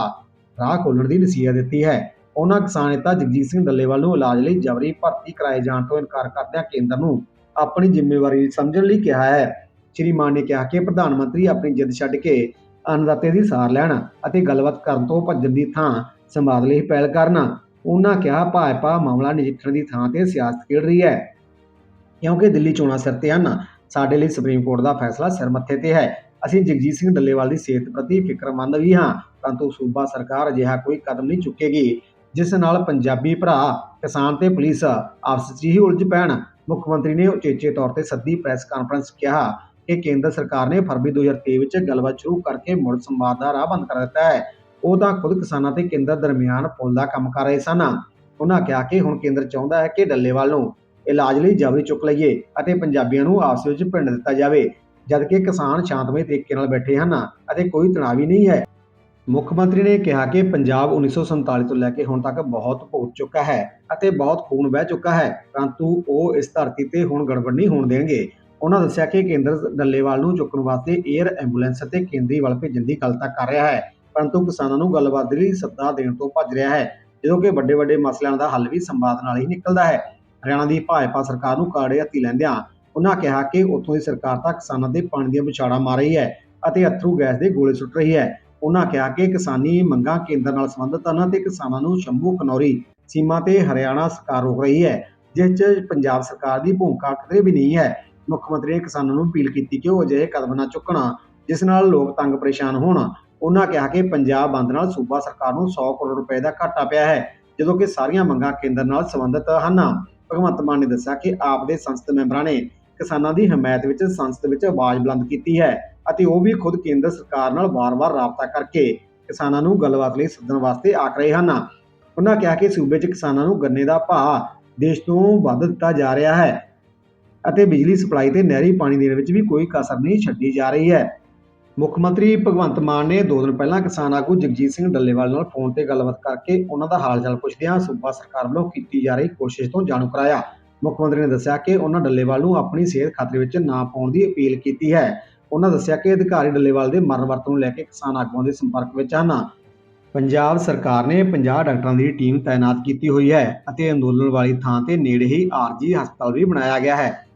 ਰਾਹ ਖੋਲ੍ਹਣ ਦੀ ਨਸੀਹਤ ਦਿੱਤੀ ਹੈ। ਉਹਨਾਂ ਕਿਸਾਨ ਨੇਤਾ ਜਗਜੀਤ ਸਿੰਘ ਡੱਲੇਵਾਲ ਨੂੰ ਇਲਾਜ ਲਈ ਜਬਰੀ ਭਰਤੀ ਕਰਾਏ ਜਾਣ ਤੋਂ ਇਨਕਾਰ ਕਰਦਿਆਂ ਕੇਂਦਰ ਨੂੰ ਆਪਣੀ ਜ਼ਿੰਮੇਵਾਰੀ ਸਮਝਣ ਲਈ ਕਿਹਾ ਹੈ। ਸ਼੍ਰੀ ਮਾਨ ਨੇ ਕਿਹਾ ਕਿ ਪ੍ਰਧਾਨ ਮੰਤਰੀ ਆਪਣੀ ਜਿੱਦ ਛੱਡ ਕੇ ਅੰਨਦਾਤੇ ਦੀ ਸਾਰ ਲੈਣ ਅਤੇ ਗੱਲਬਾਤ ਕਰਨ ਤੋਂ ਭੱਜਣ ਦੀ ਥਾਂ ਸੰਵਾਦ ਲਈ ਪਹਿਲ ਕਰਨ। ਉਹਨਾਂ ਕਿਹਾ ਭਾਜਪਾ ਮਾਮਲਾ ਨਜਿੱਠਣ ਦੀ ਥਾਂ ਤੇ ਸਿਆਸਤ ਖੇਡ ਰਹੀ ਹੈ। ਕਿਉਂਕਿ ਦਿੱਲੀ ਚੋਣਾਂ ਸਿਰ ਤੇ ਹਨ, ਸਾਡੇ ਲਈ ਸੁਪਰੀਮ ਕੋਰਟ ਦਾ ਫੈਸਲਾ ਸਿਰ ਮੱਥੇ ਤੇ ਹੈ। ਅਸੀਂ ਜਗਜੀਤ ਸਿੰਘ ਡੱਲੇਵਾਲ ਦੀ ਸਿਹਤ ਪ੍ਰਤੀ ਫਿਕਰਮੰਦ ਵੀ ਹਾਂ, ਪਰੰਤੂ ਸੂਬਾ ਸਰਕਾਰ ਅਜਿਹਾ ਕੋਈ ਕਦਮ ਨਹੀਂ ਚੁੱਕੇਗੀ, ਜਿਸ ਨਾਲ ਪੰਜਾਬੀ ਭਰਾ, ਕਿਸਾਨ ਤੇ ਪੁਲਿਸ ਆਪਸ 'ਚ ਹੀ ਉਲਝ ਪੈਣ। ਮੁੱਖ ਮੰਤਰੀ ਨੇ ਉਚੇਚੇ ਤੌਰ ਤੇ ਸੱਦੀ ਪ੍ਰੈਸ ਕਾਨਫਰੰਸ ਕਿਹਾ ਕਿ ਕੇਂਦਰ ਸਰਕਾਰ ਨੇ ਫਰਵਰੀ 2023 ਵਿੱਚ ਗੱਲਬਾਤ ਸ਼ੁਰੂ ਕਰਕੇ ਮੁੜ ਸੰਵਾਦ ਦਾ ਰਾਹ ਬੰਦ ਕਰ ਦਿੱਤਾ ਹੈ। ਉਹ ਤਾਂ ਖੁਦ ਕਿਸਾਨਾਂ ਤੇ ਕੇਂਦਰ ਦਰਮਿਆਨ ਪੁਲ ਦਾ ਕੰਮ ਕਰ ਰਹੇ ਸਨ। ਉਹਨਾਂ ਕਿਹਾ ਕਿ ਹੁਣ ਕੇਂਦਰ ਚਾਹੁੰਦਾ ਹੈ ਕਿ ਡੱਲੇਵਾਲ ਨੂੰ ਇਲਾਜ ਲਈ ਜਬਰੀ ਚੁੱਕ ਲਈਏ ਅਤੇ ਪੰਜਾਬੀਆਂ ਨੂੰ ਆਪਸ ਵਿੱਚ ਭਿੰਡ ਦਿੱਤਾ ਜਾਵੇ, ਜਦਕਿ ਕਿਸਾਨ ਸ਼ਾਂਤਮਈ ਤਰੀਕੇ ਨਾਲ ਬੈਠੇ ਹਨ ਅਤੇ ਕੋਈ ਤਣਾਅ ਵੀ ਨਹੀਂ ਹੈ। ਮੁੱਖ ਮੰਤਰੀ ਨੇ ਕਿਹਾ ਕਿ ਪੰਜਾਬ 1947 ਤੋਂ ਲੈ ਕੇ ਹੁਣ ਤੱਕ ਬਹੁਤ ਭੁਗਤ ਚੁੱਕਾ ਹੈ ਅਤੇ ਬਹੁਤ ਖੂਨ ਵਹਿ ਚੁੱਕਾ ਹੈ, ਪਰੰਤੂ ਉਹ ਇਸ ਧਰਤੀ ਤੇ ਹੁਣ ਗੜਬੜ ਨਹੀਂ ਹੋਣ ਦੇਣਗੇ। ਉਹਨਾਂ ਦੱਸਿਆ ਕਿ ਕੇਂਦਰ ਡੱਲੇਵਾਲ ਨੂੰ ਚੁੱਕਣ ਵਾਸਤੇ 에ਅਰ ਐਂਬੂਲੈਂਸ ਅਤੇ ਕੇਂਦਰੀ ਵੱਲ ਭੇਜਣ ਦੀ ਗੱਲ ਤਾਂ ਕਰ ਰਿਹਾ ਹੈ। ਪਰੰਤੂ ਕਿਸਾਨਾਂ ਨੂੰ ਗੱਲਬਾਤ ਦੇ ਲਈ ਸੱਦਾ ਦੇਣ ਤੋਂ ਭੱਜ ਰਿਹਾ ਹੈ, ਜਦੋਂ ਕਿ ਵੱਡੇ ਵੱਡੇ ਮਸਲਿਆਂ ਦਾ ਹੱਲ ਵੀ ਸੰਵਾਦ ਨਾਲ ਹੀ ਨਿਕਲਦਾ ਹੈ। ਹਰਿਆਣਾ ਦੀ ਭਾਜਪਾ ਸਰਕਾਰ ਨੂੰ ਕਾੜੇ ਹੱਥੀ ਲੈਂਦਿਆਂ ਉਨ੍ਹਾਂ ਕਿਹਾ ਕਿ ਉੱਥੋਂ ਦੀ ਸਰਕਾਰ ਤਾਂ ਕਿਸਾਨਾਂ ਦੇ ਪਾਣੀ ਦੀਆਂ ਵਿਛਾੜਾਂ ਮਾਰ ਰਹੀ ਹੈ ਅਤੇ ਅਥਰੂ ਗੈਸ ਦੇ ਗੋਲੇ ਸੁੱਟ ਰਹੀ ਹੈ। ਉਹਨਾਂ ਕਿਹਾ ਕਿ ਕਿਸਾਨੀ ਮੰਗਾਂ ਕੇਂਦਰ ਨਾਲ ਸੰਬੰਧਿਤ ਹਨ ਤੇ ਕਿਸਾਨਾਂ ਨੂੰ ਸ਼ੰਭੂ, ਕਨੌਰੀ, ਸੀਮਾ ਤੇ ਹਰਿਆਣਾ ਸਰਕਾਰ ਰੋਕ ਰਹੀ ਹੈ, ਜਿਸ 'ਚ ਪੰਜਾਬ ਸਰਕਾਰ ਦੀ ਭੂਮਿਕਾ ਕਿਤੇ ਵੀ ਨਹੀਂ ਹੈ। ਮੁੱਖ ਮੰਤਰੀ ਨੇ ਕਿਸਾਨਾਂ ਨੂੰ ਅਪੀਲ ਕੀਤੀ ਕਿ ਉਹ ਅਜਿਹੇ ਕਦਮ ਨਾ ਚੁੱਕਣਾ, ਜਿਸ ਨਾਲ ਲੋਕ ਤੰਗ ਪਰੇਸ਼ਾਨ ਹੋਣ। ਉਹਨਾਂ ਕਿਹਾ ਕਿ ਪੰਜਾਬ ਬੰਦ ਨਾਲ ਸੂਬਾ ਸਰਕਾਰ ਨੂੰ 100 ਕਰੋੜ ਰੁਪਏ ਦਾ ਘਾਟਾ ਪਿਆ ਹੈ, ਜਦੋਂ ਕਿ ਸਾਰੀਆਂ ਮੰਗਾਂ ਕੇਂਦਰ ਨਾਲ ਸੰਬੰਧਿਤ ਹਨ। ਭਗਵੰਤ ਮਾਨ ਨੇ ਦੱਸਿਆ ਕਿ ਆਪ ਦੇ ਸੰਸਦ ਮੈਂਬਰਾਂ ਨੇ ਕਿਸਾਨਾਂ ਦੀ ਹਮਾਇਤ ਵਿੱਚ ਸੰਸਦ ਵਿੱਚ ਆਵਾਜ਼ ਬੁਲੰਦ ਕੀਤੀ ਹੈ ਅਤੇ ਉਹ ਵੀ ਖੁਦ ਕੇਂਦਰ ਸਰਕਾਰ ਨਾਲ ਵਾਰ-ਵਾਰ ਰਾਬਤਾ ਕਰਕੇ ਕਿਸਾਨਾਂ ਨੂੰ ਗੱਲਬਾਤ ਲਈ ਸੱਦਣ ਵਾਸਤੇ ਆਖ ਰਹੇ ਹਨ। ਉਹਨਾਂ ਕਿਹਾ ਕਿ ਸੂਬੇ 'ਚ ਕਿਸਾਨਾਂ ਨੂੰ ਗੰਨੇ ਦਾ ਭਾਅ ਦੇਸ਼ ਤੋਂ ਵੱਧ ਦਿੱਤਾ ਜਾ ਰਿਹਾ ਹੈ ਅਤੇ ਬਿਜਲੀ ਸਪਲਾਈ ਤੇ ਨਹਿਰੀ ਪਾਣੀ ਦੇਣ ਵਿੱਚ ਵੀ ਕੋਈ ਕਸਰ ਨਹੀਂ ਛੱਡੀ ਜਾ ਰਹੀ ਹੈ। ਮੁੱਖ ਮੰਤਰੀ ਭਗਵੰਤ ਮਾਨ ਨੇ ਦੋ ਦਿਨ ਪਹਿਲਾਂ ਕਿਸਾਨ ਆਗੂ ਜਗਜੀਤ ਸਿੰਘ ਡੱਲੇਵਾਲ ਨਾਲ ਫੋਨ ਤੇ ਗੱਲਬਾਤ ਕਰਕੇ ਉਹਨਾਂ ਦਾ ਹਾਲ ਚਾਲ ਪੁੱਛਦਿਆਂ ਸੂਬਾ ਸਰਕਾਰ ਵੱਲੋਂ ਕੀਤੀ ਜਾ ਰਹੀ ਕੋਸ਼ਿਸ਼ ਤੋਂ ਜਾਣੂ ਕਰਾਇਆ। ਮੁੱਖ ਮੰਤਰੀ ਨੇ ਦੱਸਿਆ ਕਿ ਉਹਨਾਂ ਡੱਲੇਵਾਲ ਨੂੰ ਆਪਣੀ ਸਿਹਤ ਖਤਰੇ ਵਿੱਚ ਨਾ ਪਾਉਣ ਦੀ ਅਪੀਲ ਕੀਤੀ ਹੈ। ਉਹਨਾਂ ਦੱਸਿਆ ਕਿ ਅਧਿਕਾਰੀ ਡੱਲੇਵਾਲ ਦੇ ਮਰਨ ਵਰਤੋਂ ਨੂੰ ਲੈ ਕੇ ਕਿਸਾਨ ਆਗੂਆਂ ਦੇ ਸੰਪਰਕ ਵਿੱਚ ਹਨ। ਪੰਜਾਬ ਸਰਕਾਰ ਨੇ 50 ਡਾਕਟਰਾਂ ਦੀ ਟੀਮ ਤਾਇਨਾਤ ਕੀਤੀ ਹੋਈ ਹੈ ਅਤੇ ਅੰਦੋਲਨ ਵਾਲੀ ਥਾਂ ਤੇ ਨੇੜੇ ਹੀ ਆਰਜੀ ਹਸਪਤਾਲ ਵੀ ਬਣਾਇਆ ਗਿਆ ਹੈ।